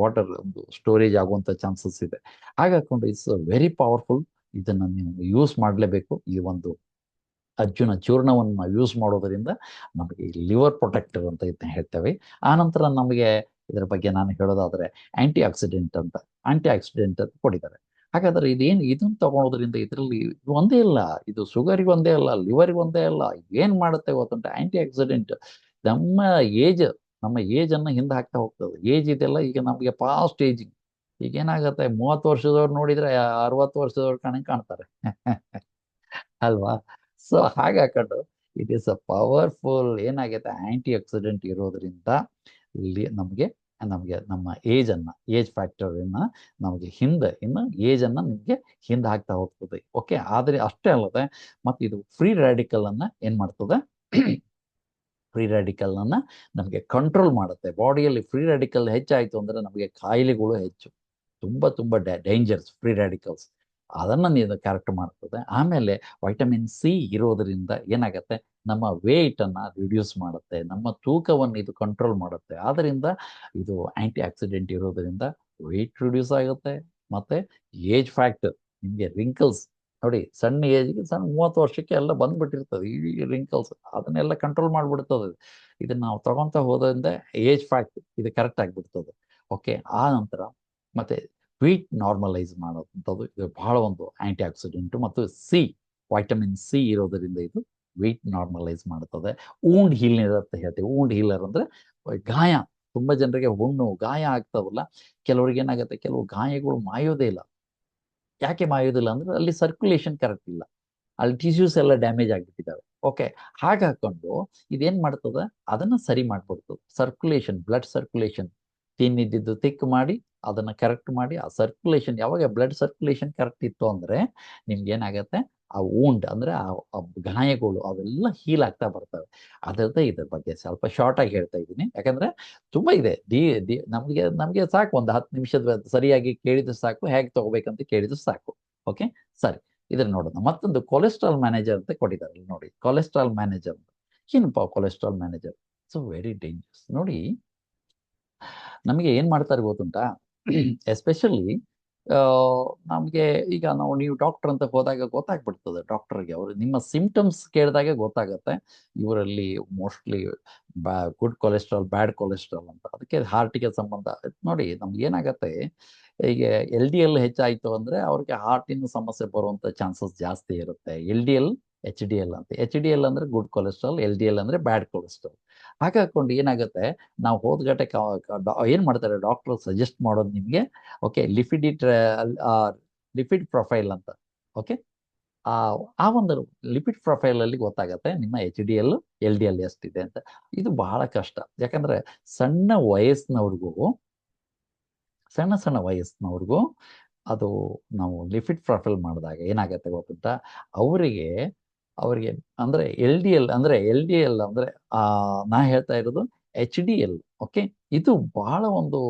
ವಾಟರ್ ಒಂದು ಸ್ಟೋರೇಜ್ ಆಗುವಂತ ಚಾನ್ಸಸ್ ಇದೆ. ಹಾಗಾಕೊಂಡು ಇಟ್ಸ್ ವೆರಿ ಪವರ್ಫುಲ್ ಇದನ್ನ ನೀವು ಯೂಸ್ ಮಾಡಲೇಬೇಕು. ಈ ಒಂದು ಅರ್ಜುನ ಚೂರ್ಣವನ್ನು ಯೂಸ್ ಮಾಡೋದರಿಂದ ನಮಗೆ ಲಿವರ್ ಪ್ರೊಟೆಕ್ಟರ್ ಅಂತ ಇದನ್ನ ಹೇಳ್ತೇವೆ. ಆನಂತರ ನಮಗೆ ಇದರ ಬಗ್ಗೆ ನಾನು ಹೇಳೋದಾದ್ರೆ, ಆಂಟಿ ಆಕ್ಸಿಡೆಂಟ್ ಅಂತ. ಆಂಟಿ ಆಕ್ಸಿಡೆಂಟ್ ಅಂತ ಕೊಟ್ಟಿದ್ದಾರೆ ಹಾಗಾದ್ರೆ ಇದೇನು ಇದನ್ನ ತಗೊಳೋದ್ರಿಂದ ಇದರಲ್ಲಿ ಇದು ಒಂದೇ ಇಲ್ಲ ಇದು ಶುಗರ್ ಒಂದೇ ಅಲ್ಲ, ಲಿವರಿಗೆ ಒಂದೇ ಅಲ್ಲ, ಏನ್ ಮಾಡುತ್ತೆ ಗೊತ್ತುಂಟ? ಆಂಟಿ ಆಕ್ಸಿಡೆಂಟ್ ನಮ್ಮ ಏಜ್ ನಮ್ಮ ಏಜ್ ಅನ್ನ ಹಿಂದೆ ಹಾಕ್ತಾ ಹೋಗ್ತದೆ. ಏಜ್ ಇದೆಲ್ಲ ಈಗ ನಮಗೆ ಫಾಸ್ಟ್ ಏಜಿಂಗ್. ಈಗ ಏನಾಗುತ್ತೆ? ಮೂವತ್ತು ವರ್ಷದವ್ರು ನೋಡಿದ್ರೆ ಅರವತ್ತು ವರ್ಷದವ್ರು ಕಣಂಗ್ ಕಾಣ್ತಾರೆ. ಅಲ್ವಾ? ಸೊ ಹಾಗೆ ಹಾಕೊಂಡು ಇಟ್ ಈಸ್ ಅ ಪವರ್ಫುಲ್ ಏನಾಗೈತೆ ಆಂಟಿ ಆಕ್ಸಿಡೆಂಟ್ ಇರೋದ್ರಿಂದ ನಮಗೆ ನಮಗೆ ನಮ್ಮ ಏಜ್ ಅನ್ನ ಏಜ್ ಫ್ಯಾಕ್ಟರ್ ನಮಗೆ ಹಿಂದೆ, ಇನ್ನು ಏಜ್ ಅನ್ನ ನಿಮಗೆ ಹಿಂದೆ ಹಾಕ್ತಾ ಹೋಗ್ತದೆ. ಓಕೆ ಆದ್ರೆ ಅಷ್ಟೇ ಅಲ್ಲದೆ ಮತ್ತೆ ಇದು ಫ್ರೀ ರ್ಯಾಡಿಕಲ್ ಅನ್ನ ಏನ್ ಮಾಡ್ತದೆ? ಫ್ರೀ ರ್ಯಾಡಿಕಲ್ ಅನ್ನ ನಮಗೆ ಕಂಟ್ರೋಲ್ ಮಾಡುತ್ತೆ. ಬಾಡಿಯಲ್ಲಿ ಫ್ರೀ ರ್ಯಾಡಿಕಲ್ ಹೆಚ್ಚಾಯ್ತು ಅಂದ್ರೆ ನಮಗೆ ಕಾಯಿಲೆಗಳು ಹೆಚ್ಚು. ತುಂಬಾ ತುಂಬಾ ಡೇಂಜರ್ಸ್ ಫ್ರೀ ರ್ಯಾಡಿಕಲ್ಸ್ ಅದನ್ನ ನೀವು ಕರೆಕ್ಟ್ ಮಾಡ್ತದೆ ಆಮೇಲೆ ವೈಟಮಿನ್ ಸಿ ಇರೋದರಿಂದ ಏನಾಗುತ್ತೆ? ನಮ್ಮ ವೇಯ್ಟನ್ನು ರಿಡ್ಯೂಸ್ ಮಾಡುತ್ತೆ. ನಮ್ಮ ತೂಕವನ್ನು ಇದು ಕಂಟ್ರೋಲ್ ಮಾಡುತ್ತೆ. ಆದ್ದರಿಂದ ಇದು ಆ್ಯಂಟಿ ಆಕ್ಸಿಡೆಂಟ್ ಇರೋದರಿಂದ ವೆಯ್ಟ್ ರಿಡ್ಯೂಸ್ ಆಗುತ್ತೆ. ಮತ್ತೆ ಏಜ್ ಫ್ಯಾಕ್ಟರ್ ನಿಮಗೆ ರಿಂಕಲ್ಸ್ ನೋಡಿ, ಸಣ್ಣ ಏಜ್ಗೆ ಸಣ್ಣ ಮೂವತ್ತು ವರ್ಷಕ್ಕೆ ಎಲ್ಲ ಬಂದ್ಬಿಟ್ಟಿರ್ತದೆ. ಈ ರಿಂಕಲ್ಸ್ ಅದನ್ನೆಲ್ಲ ಕಂಟ್ರೋಲ್ ಮಾಡಿಬಿಡ್ತದೆ. ಇದನ್ನು ನಾವು ತಗೊಂತ ಹೋದ್ರಿಂದ ಏಜ್ ಫ್ಯಾಕ್ಟ್ ಇದು ಕರೆಕ್ಟ್ ಆಗಿಬಿಡ್ತದೆ. ಓಕೆ ಆ ನಂತರ ಮತ್ತೆ ವೀಟ್ ನಾರ್ಮಲೈಸ್ ಮಾಡೋಂಥದ್ದು ಇದು ಬಹಳ ಒಂದು ಆಂಟಿ ಆಕ್ಸಿಡೆಂಟು ಮತ್ತು ಸಿ ವೈಟಮಿನ್ ಸಿ ಇರೋದರಿಂದ ಇದು ವೆಯ್ಟ್ ನಾರ್ಮಲೈಸ್ ಮಾಡ್ತದೆ ಊಂಡ್ ಹೀಲರ್ ಅಂತ ಹೇಳ್ತೀವಿ. ಊಂಡ್ ಹೀಲರ್ ಅಂದ್ರೆ ಗಾಯ. ತುಂಬಾ ಜನರಿಗೆ ಹುಣ್ಣು ಗಾಯ ಆಗ್ತಾವಲ್ಲ. ಕೆಲವರಿಗೆ ಏನಾಗುತ್ತೆ? ಕೆಲವು ಗಾಯಗಳು ಮಾಯೋದೇ ಇಲ್ಲ. ಯಾಕೆ ಮಾಯೋದಿಲ್ಲ ಅಂದ್ರೆ ಅಲ್ಲಿ ಸರ್ಕ್ಯುಲೇಷನ್ ಕರೆಕ್ಟ್ ಇಲ್ಲ. ಅಲ್ಲಿ ಟಿಶ್ಯೂಸ್ ಎಲ್ಲ ಡ್ಯಾಮೇಜ್ ಆಗಿಬಿಟ್ಟಿದ್ದಾವೆ. ಓಕೆ ಹಾಗೆ ಹಾಕೊಂಡು ಇದೇನ್ ಮಾಡ್ತದ? ಅದನ್ನ ಸರಿ ಮಾಡಿಕೊಡ್ತದೆ. ಸರ್ಕ್ಯುಲೇಷನ್ ಬ್ಲಡ್ ಸರ್ಕ್ಯುಲೇಷನ್ ತಿನ್ನಿದ್ದು ತಿಕ್ ಮಾಡಿ ಅದನ್ನ ಕರೆಕ್ಟ್ ಮಾಡಿ ಆ ಸರ್ಕ್ಯುಲೇಷನ್ ಯಾವಾಗ ಬ್ಲಡ್ ಸರ್ಕ್ಯುಲೇಷನ್ ಕರೆಕ್ಟ್ ಇತ್ತು ಅಂದ್ರೆ ನಿಮ್ಗೆ ಏನಾಗುತ್ತೆ? ಆ ಊಂಡ್ ಅಂದ್ರೆ ಆ ಗಾಯಗಳು ಅವೆಲ್ಲ ಹೀಲ್ ಆಗ್ತಾ ಬರ್ತವೆ. ಅದರದ್ದೇ ಇದ್ರ ಬಗ್ಗೆ ಸ್ವಲ್ಪ ಶಾರ್ಟ್ ಆಗಿ ಹೇಳ್ತಾ ಇದ್ದೀನಿ. ಯಾಕಂದ್ರೆ ತುಂಬಾ ಇದೆ. ದಿ ದಿ, ನಮಗೆ, ನಮ್ಗೆ ಸಾಕು. ಒಂದು ಹತ್ತು ನಿಮಿಷದ ಸರಿಯಾಗಿ ಕೇಳಿದ್ರೆ ಸಾಕು. ಹೇಗೆ ತಗೋಬೇಕಂತ ಕೇಳಿದ್ರೆ ಸಾಕು. ಓಕೆ ಸರಿ. ಇದ್ರ ನೋಡೋಣ. ಮತ್ತೊಂದು ಕೊಲೆಸ್ಟ್ರಾಲ್ ಮ್ಯಾನೇಜರ್ ಅಂತ ಕೊಟ್ಟಿದ್ದಾರೆ ನೋಡಿ. ಕೊಲೆಸ್ಟ್ರಾಲ್ ಮ್ಯಾನೇಜರ್ ಏನಪ್ಪ cholesterol manager so very dangerous ನೋಡಿ, ನಮಗೆ ಏನು ಮಾಡ್ತಾರೆ ಗೊತ್ತುಂಟಾ? ಎಸ್ಪೆಷಲಿ ನಮಗೆ ಈಗ ನಾವು ನೀವು ಡಾಕ್ಟರ್ ಅಂತ ಹೋದಾಗ ಗೊತ್ತಾಗ್ಬಿಡ್ತದೆ. ಡಾಕ್ಟರ್ಗೆ ಅವರು ನಿಮ್ಮ ಸಿಂಪ್ಟಮ್ಸ್ ಕೇಳಿದಾಗ ಗೊತ್ತಾಗತ್ತೆ. ಇವರಲ್ಲಿ ಮೋಸ್ಟ್ಲಿ ಬ್ಯಾ ಗುಡ್ ಕೊಲೆಸ್ಟ್ರಾಲ್ ಬ್ಯಾಡ್ ಕೊಲೆಸ್ಟ್ರಾಲ್ ಅಂತ. ಅದಕ್ಕೆ ಹಾರ್ಟಿಗೆ ಸಂಬಂಧ, ನೋಡಿ ನಮ್ಗೆ ಏನಾಗತ್ತೆ, ಈಗ ಎಲ್ ಡಿ ಎಲ್ ಹೆಚ್ಚಾಯಿತು ಅಂದ್ರೆ ಅವ್ರಿಗೆ ಹಾರ್ಟಿನ ಸಮಸ್ಯೆ ಬರುವಂಥ ಚಾನ್ಸಸ್ ಜಾಸ್ತಿ ಇರುತ್ತೆ. L D L H D L ಅಂತ. ಎಚ್ ಡಿ ಎಲ್ ಅಂದ್ರೆ good cholesterol L D L ಅಂದ್ರೆ ಬ್ಯಾಡ್ ಕೊಲೆಸ್ಟ್ರಾಲ್ ಹಾಗೆ ಹಾಕೊಂಡು ಏನಾಗುತ್ತೆ? ನಾವು ಹೋದ್ಗಟ್ಟೆ ಏನು ಮಾಡ್ತಾರೆ? ಡಾಕ್ಟರ್ ಸಜೆಸ್ಟ್ ಮಾಡೋದು ನಿಮಗೆ, ಓಕೆ ಲಿಫಿಡಿಟ್ ಲಿಫಿಡ್ ಪ್ರೊಫೈಲ್ ಅಂತ, ಓಕೆ? ಆ ಒಂದು ಲಿಪಿಡ್ ಪ್ರೊಫೈಲ್ ಅಲ್ಲಿ ಗೊತ್ತಾಗತ್ತೆ, ನಿಮ್ಮ H D L L D L ಎಷ್ಟಿದೆ ಅಂತ. ಇದು ಬಹಳ ಕಷ್ಟ. ಯಾಕಂದ್ರೆ ಸಣ್ಣ ವಯಸ್ಸಿನವ್ರಿಗೂ, ಸಣ್ಣ ಸಣ್ಣ ವಯಸ್ಸಿನವ್ರಿಗೂ ಅದು ನಾವು ಲಿಪಿಡ್ ಪ್ರೊಫೈಲ್ ಮಾಡಿದಾಗ ಏನಾಗತ್ತೆ ಗೊತ್ತುಂಟ? ಅವರಿಗೆ ಅವರಿಗೆ ಅಂದ್ರೆ ಎಲ್ ಡಿ ಎಲ್ ಅಂದ್ರೆ ಎಲ್ ಡಿ ಎಲ್ ಅಂದ್ರೆ, ಆ, ನಾ ಹೇಳ್ತಾ ಇರೋದು ಎಚ್ ಡಿ ಎಲ್ ಓಕೆ ಇದು ಬಹಳ ಒಂದು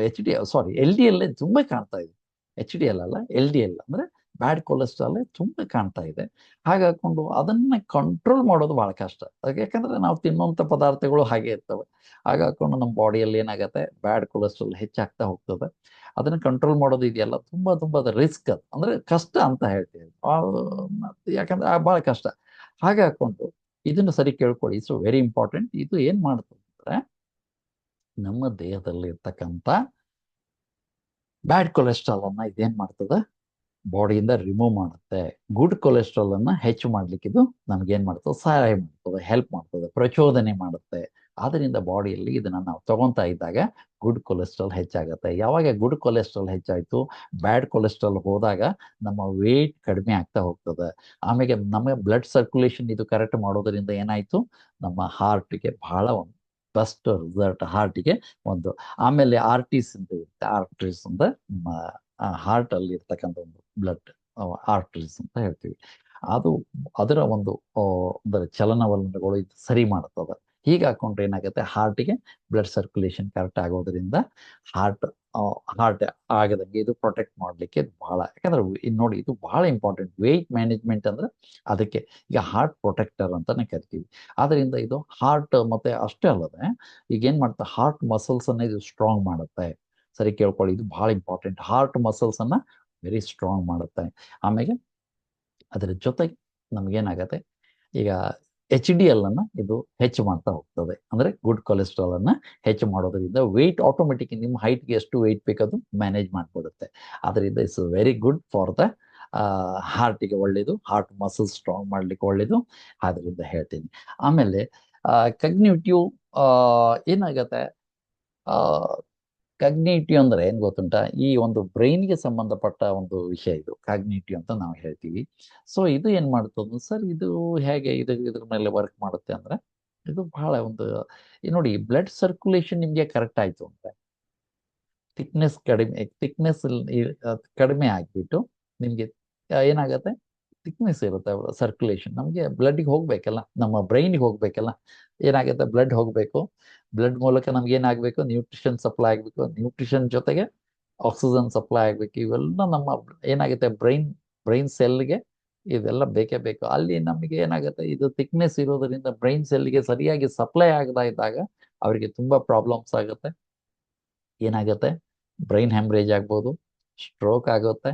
H D sorry L D L ತುಂಬಾ ಕಾಣ್ತಾ ಇದೆ. ಎಚ್ ಡಿ ಎಲ್ ಅಲ್ಲ ಎಲ್ ಡಿ ಎಲ್ ಅಂದ್ರೆ ಬ್ಯಾಡ್ ಕೊಲೆಸ್ಟ್ರಾಲ್ ತುಂಬಾ ಕಾಣ್ತಾ ಇದೆ. ಹಾಗಾಕೊಂಡು ಅದನ್ನ ಕಂಟ್ರೋಲ್ ಮಾಡೋದು ಬಹಳ ಕಷ್ಟ. ಯಾಕಂದ್ರೆ ನಾವು ತಿನ್ನುವಂತ ಪದಾರ್ಥಗಳು ಹಾಗೆ ಇರ್ತವೆ. ಹಾಗಾಕೊಂಡು ನಮ್ಮ ಬಾಡಿಯಲ್ಲಿ ಏನಾಗತ್ತೆ ಬ್ಯಾಡ್ ಕೊಲೆಸ್ಟ್ರಾಲ್ ಹೆಚ್ಚಾಗ್ತಾ ಹೋಗ್ತದೆ. ಅದನ್ನ ಕಂಟ್ರೋಲ್ ಮಾಡೋದು ಇದೆಯಲ್ಲ, ತುಂಬಾ ತುಂಬಾ ರಿಸ್ಕ್ ಅದು. ಅಂದ್ರೆ ಕಷ್ಟ ಅಂತ ಹೇಳ್ತೀವಿ ಯಾಕಂದ್ರೆ ಬಹಳ ಕಷ್ಟ. ಹಾಗೆ ಹಾಕೊಂಡು ಇದನ್ನ ಸರಿ ಕೇಳ್ಕೊಳ್ಳಿ. ಇಟ್ಸ್ ವೆರಿ ಇಂಪಾರ್ಟೆಂಟ್ ಇದು ಏನ್ ಮಾಡ್ತದೆ ನಮ್ಮ ದೇಹದಲ್ಲಿ ಇರ್ತಕ್ಕಂಥ ಬ್ಯಾಡ್ ಕೊಲೆಸ್ಟ್ರಾಲ್ ಅನ್ನ ಇದೇನ್ ಮಾಡ್ತದೆ? ಬಾಡಿಯಿಂದ ರಿಮೂವ್ ಮಾಡುತ್ತೆ. ಗುಡ್ ಕೊಲೆಸ್ಟ್ರಾಲ್ ಅನ್ನ ಹೆಚ್ಚು ಮಾಡ್ಲಿಕ್ಕೆ ಇದು ನಮ್ಗೆ ಏನ್ ಮಾಡ್ತದೆ? ಸಹಾಯ ಮಾಡ್ತದೆ, ಹೆಲ್ಪ್ ಮಾಡ್ತದೆ, ಪ್ರಚೋದನೆ ಮಾಡುತ್ತೆ. ಆದ್ರಿಂದ ಬಾಡಿಯಲ್ಲಿ ಇದನ್ನ ನಾವು ತಗೊಂತಾ ಇದ್ದಾಗ ಗುಡ್ ಕೊಲೆಸ್ಟ್ರಾಲ್ ಹೆಚ್ಚಾಗತ್ತೆ. ಯಾವಾಗ ಗುಡ್ ಕೊಲೆಸ್ಟ್ರಾಲ್ ಹೆಚ್ಚಾಯ್ತು, ಬ್ಯಾಡ್ ಕೊಲೆಸ್ಟ್ರಾಲ್ ಹೋದಾಗ ನಮ್ಮ ವೇಟ್ ಕಡಿಮೆ ಆಗ್ತಾ ಹೋಗ್ತದೆ. ಆಮೇಲೆ ನಮಗೆ ಬ್ಲಡ್ ಸರ್ಕ್ಯುಲೇಷನ್ ಇದು ಕರೆಕ್ಟ್ ಮಾಡೋದ್ರಿಂದ ಏನಾಯ್ತು? ನಮ್ಮ ಹಾರ್ಟ್ಗೆ ಬಹಳ ಒಂದು ಬೆಸ್ಟ್ ರಿಸಲ್ಟ್, ಹಾರ್ಟಿಗೆ ಒಂದು. ಆಮೇಲೆ ಆರ್ಟಿಸ್ ಅಂತ ಇರುತ್ತೆ ಆರ್ಟಿಸ್ ಅಂತ ಹಾರ್ಟ್ ಅಲ್ಲಿ ಇರ್ತಕ್ಕಂಥ ಒಂದು ಬ್ಲಡ್ ಆರ್ಟರೀಸ್ ಅಂತ ಹೇಳ್ತೀವಿ. ಅದು ಅದರ ಒಂದು ಅದರ ಚಲನವಲನಗಳು ಇದು ಸರಿ ಮಾಡ್ತದೆ. ಹಾಕೊಂಡ್ರೆ ಏನಾಗುತ್ತೆ? ಹಾರ್ಟಿಗೆ ಬ್ಲಡ್ ಸರ್ಕ್ಯುಲೇಷನ್ ಕರೆಕ್ಟ್ ಆಗೋದ್ರಿಂದ ಹಾರ್ಟ್ ಹಾರ್ಟ್ ಆಗದಂಗೆ ಇದು ಪ್ರೊಟೆಕ್ಟ್ ಮಾಡಲಿಕ್ಕೆ ಬಹಳ, ಯಾಕಂದ್ರೆ ನೋಡಿ ಇದು ಬಹಳ ಇಂಪಾರ್ಟೆಂಟ್ ವೆಯ್ಟ್ ಮ್ಯಾನೇಜ್ಮೆಂಟ್ ಅಂದ್ರೆ ಅದಕ್ಕೆ ಈಗ ಹಾರ್ಟ್ ಪ್ರೊಟೆಕ್ಟರ್ ಅಂತಾನೆ ಕರಿತೀವಿ. ಅದರಿಂದ ಇದು ಹಾರ್ಟ್ ಮತ್ತೆ ಅಷ್ಟೇ ಅಲ್ಲದೆ ಈಗ ಏನ್ ಮಾಡುತ್ತೆ ಹಾರ್ಟ್ ಮಸಲ್ಸ್ ಅನ್ನ ಇದು ಸ್ಟ್ರಾಂಗ್ ಮಾಡುತ್ತೆ. ಸರಿ ಕೇಳ್ಕೊಳ್ಳಿ, ಇದು ಬಹಳ ಇಂಪಾರ್ಟೆಂಟ್ ಹಾರ್ಟ್ ಮಸಲ್ಸ್ ಅನ್ನ ವೆರಿ ಸ್ಟ್ರಾಂಗ್ ಮಾಡುತ್ತೆ. ಆಮೇಲೆ ಅದರ ಜೊತೆಗೆ ನಮ್ಗೇನಾಗತ್ತೆ, ಈಗ ಎಚ್ ಡಿ ಎಲ್ ಅನ್ನ ಇದು ಹೆಚ್ಚು ಮಾಡ್ತಾ ಹೋಗ್ತದೆ. ಅಂದ್ರೆ ಗುಡ್ ಕೊಲೆಸ್ಟ್ರಾಲ್ ಅನ್ನ ಹೆಚ್ಚು ಮಾಡೋದ್ರಿಂದ ವೆಯ್ಟ್ ಆಟೋಮೆಟಿಕ್ ನಿಮ್ಮ ಹೈಟ್ಗೆ ಎಷ್ಟು ವೆಯ್ಟ್ ಬೇಕದು ಮ್ಯಾನೇಜ್ ಮಾಡಿಕೊಡುತ್ತೆ. ಅದರಿಂದ it's very good for the ಹಾರ್ಟಿಗೆ ಒಳ್ಳೇದು ಹಾರ್ಟ್ ಮಸಲ್ ಸ್ಟ್ರಾಂಗ್ ಮಾಡ್ಲಿಕ್ಕೆ ಒಳ್ಳೇದು ಅದರಿಂದ ಹೇಳ್ತೀನಿ. ಆಮೇಲೆ ಕಗ್ನಿಟಿವ್ ಏನಾಗತ್ತೆ ಕಗ್ನೇಟಿವ್ ಅಂದ್ರೆ ಏನ್ ಗೊತ್ತುಂಟಾ? ಈ ಒಂದು ಬ್ರೈನ್ಗೆ ಸಂಬಂಧಪಟ್ಟ ಒಂದು ವಿಷಯ ಇದು. ಕಾಗ್ನಿಟಿವ್ ಅಂತ ನಾವು ಹೇಳ್ತೀವಿ. ಸೊ ಇದು ಏನ್ ಮಾಡ್ತದೆ ಸರ್ ಇದು ಹೇಗೆ ಇದು ಇದ್ರ ಮೇಲೆ ವರ್ಕ್ ಮಾಡುತ್ತೆ ಅಂದ್ರೆ, ಇದು ಬಹಳ ಒಂದು ನೋಡಿ ಬ್ಲಡ್ ಸರ್ಕ್ಯುಲೇಷನ್ ನಿಮ್ಗೆ ಕರೆಕ್ಟ್ ಆಯ್ತು ಅಂತ ಥಿಕ್ನೆಸ್ ಕಡಿಮೆ ಥಿಕ್ನೆಸ್ ಕಡಿಮೆ ಆಗ್ಬಿಟ್ಟು ನಿಮ್ಗೆ ಏನಾಗುತ್ತೆ ಏನಾಗತ್ತೆ? ಥಿಕ್ನೆಸ್ ಇರುತ್ತೆ ಸರ್ಕ್ಯುಲೇಷನ್ ನಮಗೆ ಬ್ಲಡ್ಗೆ ಹೋಗ್ಬೇಕಲ್ಲ, ನಮ್ಮ ಬ್ರೈನ್ಗೆ ಹೋಗ್ಬೇಕಲ್ಲ, ಏನಾಗುತ್ತೆ ಬ್ಲಡ್ ಹೋಗ್ಬೇಕು. ಬ್ಲಡ್ ಮೂಲಕ ನಮ್ಗೆ ಏನಾಗಬೇಕು? ನ್ಯೂಟ್ರಿಷನ್ ಸಪ್ಲೈ ಆಗಬೇಕು. ನ್ಯೂಟ್ರಿಷನ್ ಜೊತೆಗೆ ಆಕ್ಸಿಜನ್ ಸಪ್ಲೈ ಆಗಬೇಕು. ಇವೆಲ್ಲ ನಮ್ಮ ಏನಾಗುತ್ತೆ ಬ್ರೈನ್ ಬ್ರೈನ್ ಸೆಲ್ಗೆ ಇದೆಲ್ಲ ಬೇಕೇ ಬೇಕು. ಅಲ್ಲಿ ನಮಗೆ ಏನಾಗುತ್ತೆ? ಇದು ಥಿಕ್ನೆಸ್ ಇರೋದ್ರಿಂದ ಬ್ರೈನ್ ಸೆಲ್ಗೆ ಸರಿಯಾಗಿ ಸಪ್ಲೈ ಆಗದ ಇದ್ದಾಗ ಅವರಿಗೆ ತುಂಬಾ ಪ್ರಾಬ್ಲಮ್ಸ್ ಆಗುತ್ತೆ. ಏನಾಗುತ್ತೆ? ಬ್ರೈನ್ ಹ್ಯಾಮ್ರೇಜ್ ಆಗ್ಬೋದು ಸ್ಟ್ರೋಕ್ ಆಗುತ್ತೆ,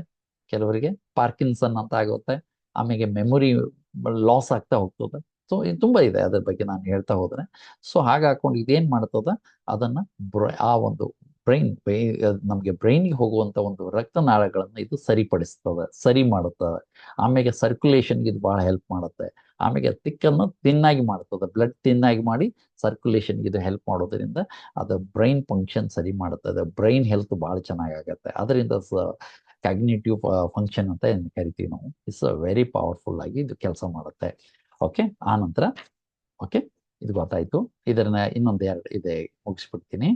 ಕೆಲವರಿಗೆ ಪಾರ್ಕಿನ್ಸನ್ ಅಂತ ಆಗುತ್ತೆ. ಆಮೇಲೆ ಮೆಮೊರಿ ಲಾಸ್ ಆಗ್ತಾ ಹೋಗ್ತದೆ. ಸೊ ತುಂಬಾ ಇದೆ ಅದ್ರ ಬಗ್ಗೆ ನಾನು ಹೇಳ್ತಾ ಹೋದ್ರೆ. ಸೊ ಹಾಗೆ ಹಾಕೊಂಡು ಇದೇನ್ ಮಾಡ್ತದ? ಅದನ್ನ ಬ್ರ- ಆ ಒಂದು ಬ್ರೈನ್ ನಮಗೆ ಬ್ರೈನ್ಗೆ ಹೋಗುವಂತ ಒಂದು ರಕ್ತನಾಳಗಳನ್ನು ಇದು ಸರಿಪಡಿಸ್ತದೆ, ಸರಿ ಮಾಡುತ್ತದೆ. ಆಮೇಲೆ ಸರ್ಕ್ಯುಲೇಷನ್ಗೆ ಇದು ಬಹಳ ಹೆಲ್ಪ್ ಮಾಡುತ್ತೆ. ಆಮೇಲೆ ತಿಕ್ಕನ್ನು ತಿನ್ನಾಗಿ ಮಾಡ್ತದೆ. ಬ್ಲಡ್ ತಿನ್ನಾಗಿ ಮಾಡಿ ಸರ್ಕ್ಯುಲೇಷನ್ಗೆ ಇದು ಹೆಲ್ಪ್ ಮಾಡೋದ್ರಿಂದ ಅದು ಬ್ರೈನ್ ಫಂಕ್ಷನ್ ಸರಿ ಮಾಡುತ್ತದೆ. ಬ್ರೈನ್ ಹೆಲ್ತ್ ಬಹಳ ಚೆನ್ನಾಗಾಗತ್ತೆ ಅದರಿಂದ ಕ್ಯಾಗ್ನೇಟಿವ್ ಫಂಕ್ಷನ್ ಅಂತ ಏನು ಕರಿತೀವಿ ನಾವು? ಇಟ್ಸ್ ವೆರಿ ಪವರ್ಫುಲ್ ಆಗಿ ಇದು ಕೆಲಸ ಮಾಡುತ್ತೆ. ಓಕೆ ಆ ನಂತರ ಓಕೆ ಇದು ಗೊತ್ತಾಯ್ತು. ಇದನ್ನ ಇನ್ನೊಂದು ಎರಡು ಇದೆ ಮುಗಿಸ್ಬಿಡ್ತೀನಿ.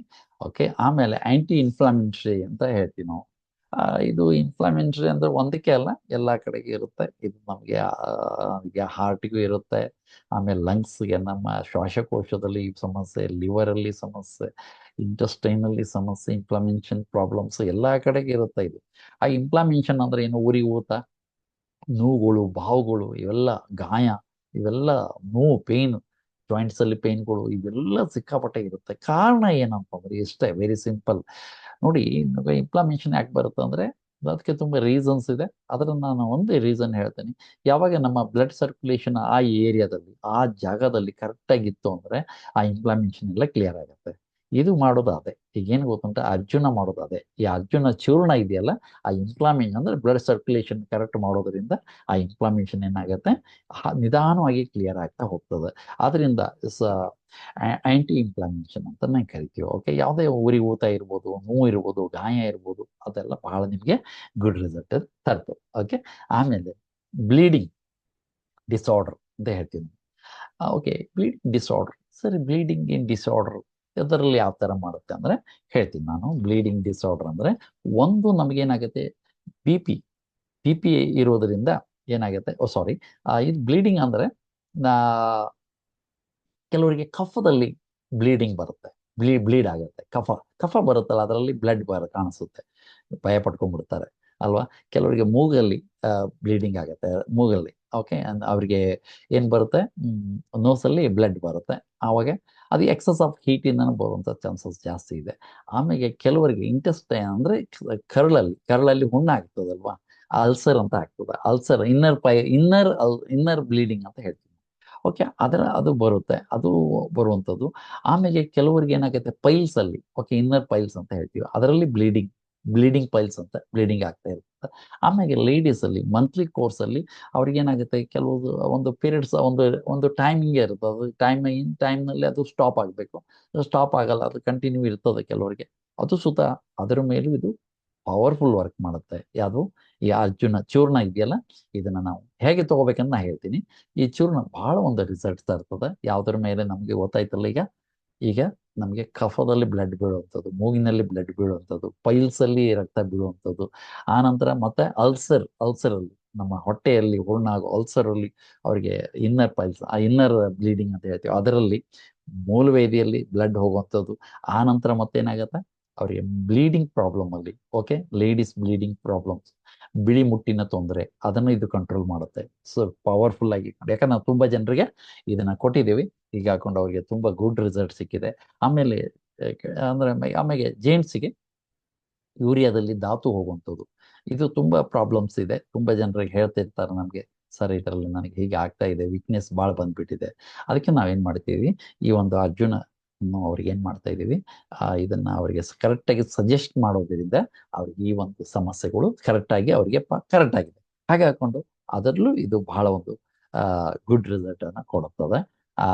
ಓಕೆ ಆಮೇಲೆ ಆಂಟಿ ಇನ್ಫ್ಲಾಮೆಂಟ್ರಿ ಅಂತ ಹೇಳ್ತೀವಿ ನಾವು. ಇದು ಇನ್ಫ್ಲಾಮೆಂಟ್ರಿ ಅಂದ್ರೆ ಒಂದಕ್ಕೆ ಅಲ್ಲ, ಎಲ್ಲ ಕಡೆಗೆ ಇರುತ್ತೆ. ಇದು ನಮಗೆ ಈಗ ಹಾರ್ಟ್ಗೂ ಇರುತ್ತೆ. ಆಮೇಲೆ ಲಂಗ್ಸ್ಗೆ ನಮ್ಮ ಶ್ವಾಸಕೋಶದಲ್ಲಿ ಸಮಸ್ಯೆ ಲಿವರಲ್ಲಿ ಸಮಸ್ಯೆ ಅಲ್ಲಿ ಸಮಸ್ಯೆ ಇಂಪ್ಲಾಮೆನ್ಷನ್ ಪ್ರಾಬ್ಲಮ್ಸ್ ಎಲ್ಲ ಕಡೆಗೆ ಇರುತ್ತೆ ಇದು. ಆ ಇಂಪ್ಲಾಮೆನ್ಷನ್ ಅಂದ್ರೆ ಏನು? ಉರಿ ಊತ, ನೋವುಗಳು, ಬಾವುಗಳು, ಇವೆಲ್ಲ ಗಾಯ, ಇವೆಲ್ಲ ನೋವು ಪೇನ್ ಜಾಯಿಂಟ್ಸ್ ಅಲ್ಲಿ ಪೇನ್ಗಳು ಇವೆಲ್ಲ ಸಿಕ್ಕಾಪಟ್ಟೆ ಇರುತ್ತೆ. ಕಾರಣ ಏನಂತಂದ್ರೆ ಇಷ್ಟೇ ವೆರಿ ಸಿಂಪಲ್ ನೋಡಿ ಇಂಪ್ಲಾಮೆನ್ಷನ್ ಯಾಕೆ ಬರುತ್ತೆ ಅಂದ್ರೆ ಅದಕ್ಕೆ ತುಂಬಾ ರೀಸನ್ಸ್ ಇದೆ. ಅದರ ನಾನು ಒಂದೇ ರೀಸನ್ ಹೇಳ್ತೇನೆ. ಯಾವಾಗ ನಮ್ಮ ಬ್ಲಡ್ ಸರ್ಕ್ಯುಲೇಷನ್ ಆ ಏರಿಯಾದಲ್ಲಿ ಆ ಜಾಗದಲ್ಲಿ ಕರೆಕ್ಟಾಗಿತ್ತು ಅಂದ್ರೆ ಆ ಇಂಪ್ಲಾಮೆನ್ಷನ್ ಎಲ್ಲ ಕ್ಲಿಯರ್ ಆಗುತ್ತೆ. ಇದು ಮಾಡೋದು ಈಗ ಏನು ಗೊತ್ತುಂಟ? ಅರ್ಜುನ ಮಾಡೋದು ಈ ಅರ್ಜುನ ಚೂರ್ಣ ಇದೆಯಲ್ಲ, ಆ ಇನ್ಫ್ಲಾಮೇಷನ್ ಅಂದ್ರೆ ಬ್ಲಡ್ ಸರ್ಕ್ಯುಲೇಷನ್ ಕರೆಕ್ಟ್ ಮಾಡೋದ್ರಿಂದ ಆ ಇನ್ಫ್ಲಾಮೇಷನ್ ಏನಾಗುತ್ತೆ? ನಿಧಾನವಾಗಿ ಕ್ಲಿಯರ್ ಆಗ್ತಾ ಹೋಗ್ತದೆ. ಆದ್ರಿಂದ ಆಂಟಿ ಇನ್ಫ್ಲಾಮೇಷನ್ ಅಂತ ನಾವು ಕರಿತೀವಿ. ಓಕೆ ಯಾವುದೇ ಉರಿ ಊತ ಇರ್ಬೋದು ನೋವು ಇರ್ಬೋದು, ಗಾಯ ಇರ್ಬೋದು, ಅದೆಲ್ಲ ಬಹಳ ನಿಮಗೆ ಗುಡ್ ರಿಸಲ್ಟ್ ತರ್ತದೆ. ಓಕೆ ಆಮೇಲೆ ಬ್ಲೀಡಿಂಗ್ ಡಿಸಾರ್ಡರ್ ಅಂತ ಹೇಳ್ತೀನಿ ಓಕೆ ಬ್ಲೀಡಿಂಗ್ ಡಿಸಾರ್ಡರ್ ಸರಿ ಬ್ಲೀಡಿಂಗ್ ಇನ್ ಡಿಸಾರ್ಡರ್ ಇದರಲ್ಲಿ ಯಾವ ಥರ ಮಾಡುತ್ತೆ ಅಂದ್ರೆ ಹೇಳ್ತೀನಿ ನಾನು ಬ್ಲೀಡಿಂಗ್ ಡಿಸಾರ್ಡರ್ ಅಂದ್ರೆ ಒಂದು ನಮಗೇನಾಗುತ್ತೆ ಬಿ ಪಿ ಬಿ ಪಿ ಇರೋದ್ರಿಂದ ಏನಾಗುತ್ತೆ ಓ ಸಾರಿ ಇದು ಬ್ಲೀಡಿಂಗ್ ಅಂದ್ರೆ ಕೆಲವರಿಗೆ ಕಫದಲ್ಲಿ ಬ್ಲೀಡಿಂಗ್ ಬರುತ್ತೆ ಬ್ಲೀ ಬ್ಲೀಡ್ ಆಗುತ್ತೆ, ಕಫ ಕಫ ಬರುತ್ತಲ್ಲ, ಅದರಲ್ಲಿ ಬ್ಲಡ್ ಬರ ಕಾಣಿಸುತ್ತೆ, ಭಯ ಪಡ್ಕೊಂಡ್ಬಿಡ್ತಾರೆ ಅಲ್ವಾ? ಕೆಲವರಿಗೆ ಮೂಗಲ್ಲಿ ಬ್ಲೀಡಿಂಗ್ ಆಗುತ್ತೆ, ಮೂಗಲ್ಲಿ ಓಕೆ ಅವರಿಗೆ ಏನ್ ಬರುತ್ತೆ ನೋಸಲ್ಲಿ ಬ್ಲಡ್ ಬರುತ್ತೆ, ಆವಾಗ ಅದು ಎಕ್ಸಸ್ ಆಫ್ ಹೀಟಿಂದನೂ ಬರುವಂಥ ಚಾನ್ಸಸ್ ಜಾಸ್ತಿ ಇದೆ. ಆಮೇಲೆ ಕೆಲವರಿಗೆ ಇಂಟ್ರೆಸ್ಟ್ ಅಂದ್ರೆ ಕರಳಲ್ಲಿ ಕರಳಲ್ಲಿ ಹುಣ್ಣು ಆಗ್ತದಲ್ವಾ? ಅಲ್ಸರ್ ಅಂತ ಆಗ್ತದೆ. ಅಲ್ಸರ್ ಇನ್ನರ್ ಪೈ ಇನ್ನರ್ ಅಲ್ ಇನ್ನರ್ ಬ್ಲೀಡಿಂಗ್ ಅಂತ ಹೇಳ್ತೀವಿ. ಓಕೆ ಅದರ, ಅದು ಬರುತ್ತೆ. ಅದು ಬರುವಂಥದ್ದು. ಆಮೇಲೆ ಕೆಲವರಿಗೆ ಏನಾಗುತ್ತೆ? ಪೈಲ್ಸಲ್ಲಿ ಓಕೆ ಇನ್ನರ್ ಪೈಲ್ಸ್ ಅಂತ ಹೇಳ್ತೀವಿ. ಅದರಲ್ಲಿ ಬ್ಲೀಡಿಂಗ್ ಬ್ಲೀಡಿಂಗ್ ಪೈಲ್ಸ್ ಅಂತ ಬ್ಲೀಡಿಂಗ್ ಆಗ್ತಾ ಇರುತ್ತೆ. ಆಮೇಲೆ ಲೇಡೀಸ್ ಅಲ್ಲಿ ಮಂತ್ಲಿ ಕೋರ್ಸ್ ಅಲ್ಲಿ ಅವ್ರಿಗೆ ಏನಾಗುತ್ತೆ ಕೆಲವು ಒಂದು ಪೀರಿಯಡ್ಸ್ ಒಂದು ಒಂದು ಟೈಮಿಂಗ್ ಇರುತ್ತೆ. ಅದು ಟೈಮ್ ಇನ್ ಟೈಮ್ನಲ್ಲಿ ಅದು ಸ್ಟಾಪ್ ಆಗಬೇಕು. ಸ್ಟಾಪ್ ಆಗಲ್ಲ, ಅದು ಕಂಟಿನ್ಯೂ ಇರ್ತದೆ ಕೆಲವರಿಗೆ. ಅದು ಸುತ, ಅದರ ಮೇಲೂ ಇದು ಪವರ್ಫುಲ್ ವರ್ಕ್ ಮಾಡುತ್ತೆ. ಯಾವುದು? ಈ ಅರ್ಜುನ, ಚೂರ್ಣ ಇದೆಯಲ್ಲ? ಇದನ್ನ ನಾವು ಹೇಗೆ ತಗೋಬೇಕಂತ ನಾ ಹೇಳ್ತೀನಿ. ಈ ಚೂರ್ಣ ಬಹಳ ಒಂದು ರಿಸಲ್ಟ್ ತರ್ತದೆ. ಯಾವ್ದ್ರ ಮೇಲೆ ನಮಗೆ ಗೊತ್ತಾಯ್ತಲ್ಲ ಈಗ? ಈಗ ನಮಗೆ ಕಫದಲ್ಲಿ ಬ್ಲಡ್ ಬೀಳುವಂಥದ್ದು, ಮೂಗಿನಲ್ಲಿ ಬ್ಲಡ್ ಬೀಳುವಂಥದ್ದು ಪೈಲ್ಸ್ ಅಲ್ಲಿ ರಕ್ತ ಬೀಳುವಂಥದ್ದು, ಆ ನಂತರ ಮತ್ತೆ ಅಲ್ಸರ್ ಅಲ್ಸರ್ ಅಲ್ಲಿ ನಮ್ಮ ಹೊಟ್ಟೆಯಲ್ಲಿ ಹುಣ್ಣಾಗೋ ಅಲ್ಸರ್ ಅಲ್ಲಿ ಅವರಿಗೆ ಇನ್ನರ್ ಪೈಲ್ಸ್ ಆ ಇನ್ನರ್ ಬ್ಲೀಡಿಂಗ್ ಅಂತ ಹೇಳ್ತೀವಿ. ಅದರಲ್ಲಿ ಮೂಲವೇದಿಯಲ್ಲಿ ಬ್ಲಡ್ ಹೋಗುವಂಥದ್ದು. ಆನಂತರ ನಂತರ ಮತ್ತೇನಾಗತ್ತೆ? ಅವರಿಗೆ ಬ್ಲೀಡಿಂಗ್ ಪ್ರಾಬ್ಲಮ್ ಅಲ್ಲಿ ಓಕೆ ಲೇಡೀಸ್ ಬ್ಲೀಡಿಂಗ್ ಪ್ರಾಬ್ಲಮ್ಸ್ ಬಿಳಿ ಮುಟ್ಟಿನ ತೊಂದರೆ ಅದನ್ನು ಇದು ಕಂಟ್ರೋಲ್ ಮಾಡುತ್ತೆ. ಸೊ ಪವರ್ಫುಲ್ ಆಗಿ ಯಾಕಂದ್ರೆ ನಾವು ತುಂಬಾ ಜನರಿಗೆ ಇದನ್ನ ಕೊಟ್ಟಿದ್ದೀವಿ. ಈಗ ಹಾಕೊಂಡು ಅವರಿಗೆ ತುಂಬಾ ಗುಡ್ ರಿಸಲ್ಟ್ ಸಿಕ್ಕಿದೆ. ಆಮೇಲೆ ಅಂದ್ರೆ ಆಮೇ- ಆಮೇಲೆ ಜೇಂಟ್ಸಿಗೆ ಯೂರಿಯಾದಲ್ಲಿ ಧಾತು ಹೋಗುವಂಥದ್ದು. ಇದು ತುಂಬಾ ಪ್ರಾಬ್ಲಮ್ಸ್ ಇದೆ. ತುಂಬಾ ಜನರಿಗೆ ಹೇಳ್ತಿರ್ತಾರೆ ನಮಗೆ, ಸರ್, ಇದರಲ್ಲಿ ನನಗೆ ಹೀಗೆ ಆಗ್ತಾ ಇದೆ. ವೀಕ್ನೆಸ್ ಭಾಳ ಬಂದ್ಬಿಟ್ಟಿದೆ. ಅದಕ್ಕೆ ನಾವೇನು ಮಾಡ್ತೀವಿ? ಈ ಒಂದು ಅರ್ಜುನ ಅವ್ರಿಗೆ ಏನು ಮಾಡ್ತಾ ಇದ್ದೀವಿ ಇದನ್ನ ಅವರಿಗೆ ಕರೆಕ್ಟಾಗಿ ಸಜೆಸ್ಟ್ ಮಾಡೋದ್ರಿಂದ ಅವ್ರಿಗೆ ಈ ಒಂದು ಸಮಸ್ಯೆಗಳು ಕರೆಕ್ಟಾಗಿ ಅವರಿಗೆ ಕರೆಕ್ಟ್ ಆಗಿದೆ. ಹಾಗೆ ಹಾಕೊಂಡು ಅದರಲ್ಲೂ ಇದು ಬಹಳ ಒಂದು ಗುಡ್ ರಿಸಲ್ಟ್ ಅನ್ನ ಕೊಡುತ್ತದೆ. ಆ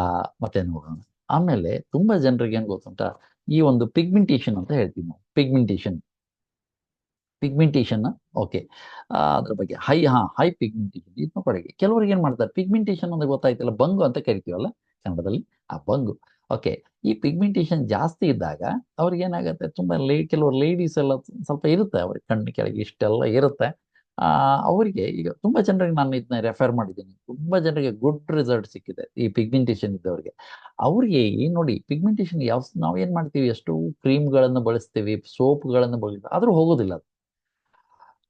ಮತ್ತೆ ನೋಡೋಣ ಆಮೇಲೆ ತುಂಬಾ ಜನರಿಗೆ ಏನ್ ಗೊತ್ತುಂಟ, ಈ ಒಂದು ಪಿಗ್ಮೆಂಟೇಷನ್ ಅಂತ ಹೇಳ್ತೀವಿ ನಾವು. ಪಿಗ್ಮೆಂಟೇಷನ್ ಪಿಗ್ಮೆಂಟೇಷನ್ ಓಕೆ ಅದ್ರ ಬಗ್ಗೆ ಹೈ ಹಾ ಹೈ ಪಿಗ್ಮೆಂಟೇಷನ್ ಇದನ್ನ ಕಡೆಗೆ ಕೆಲವರಿಗೆ ಏನ್ ಮಾಡ್ತಾರೆ ಪಿಗ್ಮೆಂಟೇಷನ್ ಅಂದ್ರೆ ಗೊತ್ತಾಯ್ತಲ್ಲ, ಬಂಗು ಅಂತ ಕರಿತೀವಲ್ಲ ಕನ್ನಡದಲ್ಲಿ? ಆ ಬಂಗು. ಓಕೆ, ಈ ಪಿಗ್ಮೆಂಟೇಷನ್ ಜಾಸ್ತಿ ಇದ್ದಾಗ ಅವ್ರಿಗೆ ಏನಾಗುತ್ತೆ ತುಂಬಾ ಲೇ ಕೆಲವರು ಲೇಡೀಸ್ ಎಲ್ಲ ಸ್ವಲ್ಪ ಇರುತ್ತೆ ಅವ್ರಿಗೆ ಕಣ್ಣ ಕೆಳಗೆ ಇಷ್ಟೆಲ್ಲ ಇರುತ್ತೆ. ಆ, ಅವರಿಗೆ ಈಗ ತುಂಬಾ ಜನರಿಗೆ ನಾನು ಇದನ್ನ ರೆಫರ್ ಮಾಡಿದ್ದೀನಿ. ತುಂಬಾ ಜನರಿಗೆ ಗುಡ್ ರಿಸಲ್ಟ್ ಸಿಕ್ಕಿದೆ ಈ ಪಿಗ್ಮೆಂಟೇಷನ್ ಇದ್ದವ್ರಿಗೆ. ಅವ್ರಿಗೆ ನೋಡಿ ಪಿಗ್ಮೆಂಟೇಷನ್ ಯಾವ ನಾವ್ ಏನ್ ಮಾಡ್ತೀವಿ, ಎಷ್ಟು ಕ್ರೀಮ್ಗಳನ್ನು ಬಳಸ್ತೀವಿ, ಸೋಪ್ಗಳನ್ನು ಬಳಸ್ತೀವಿ, ಆದ್ರೂ ಹೋಗೋದಿಲ್ಲ ಅದು.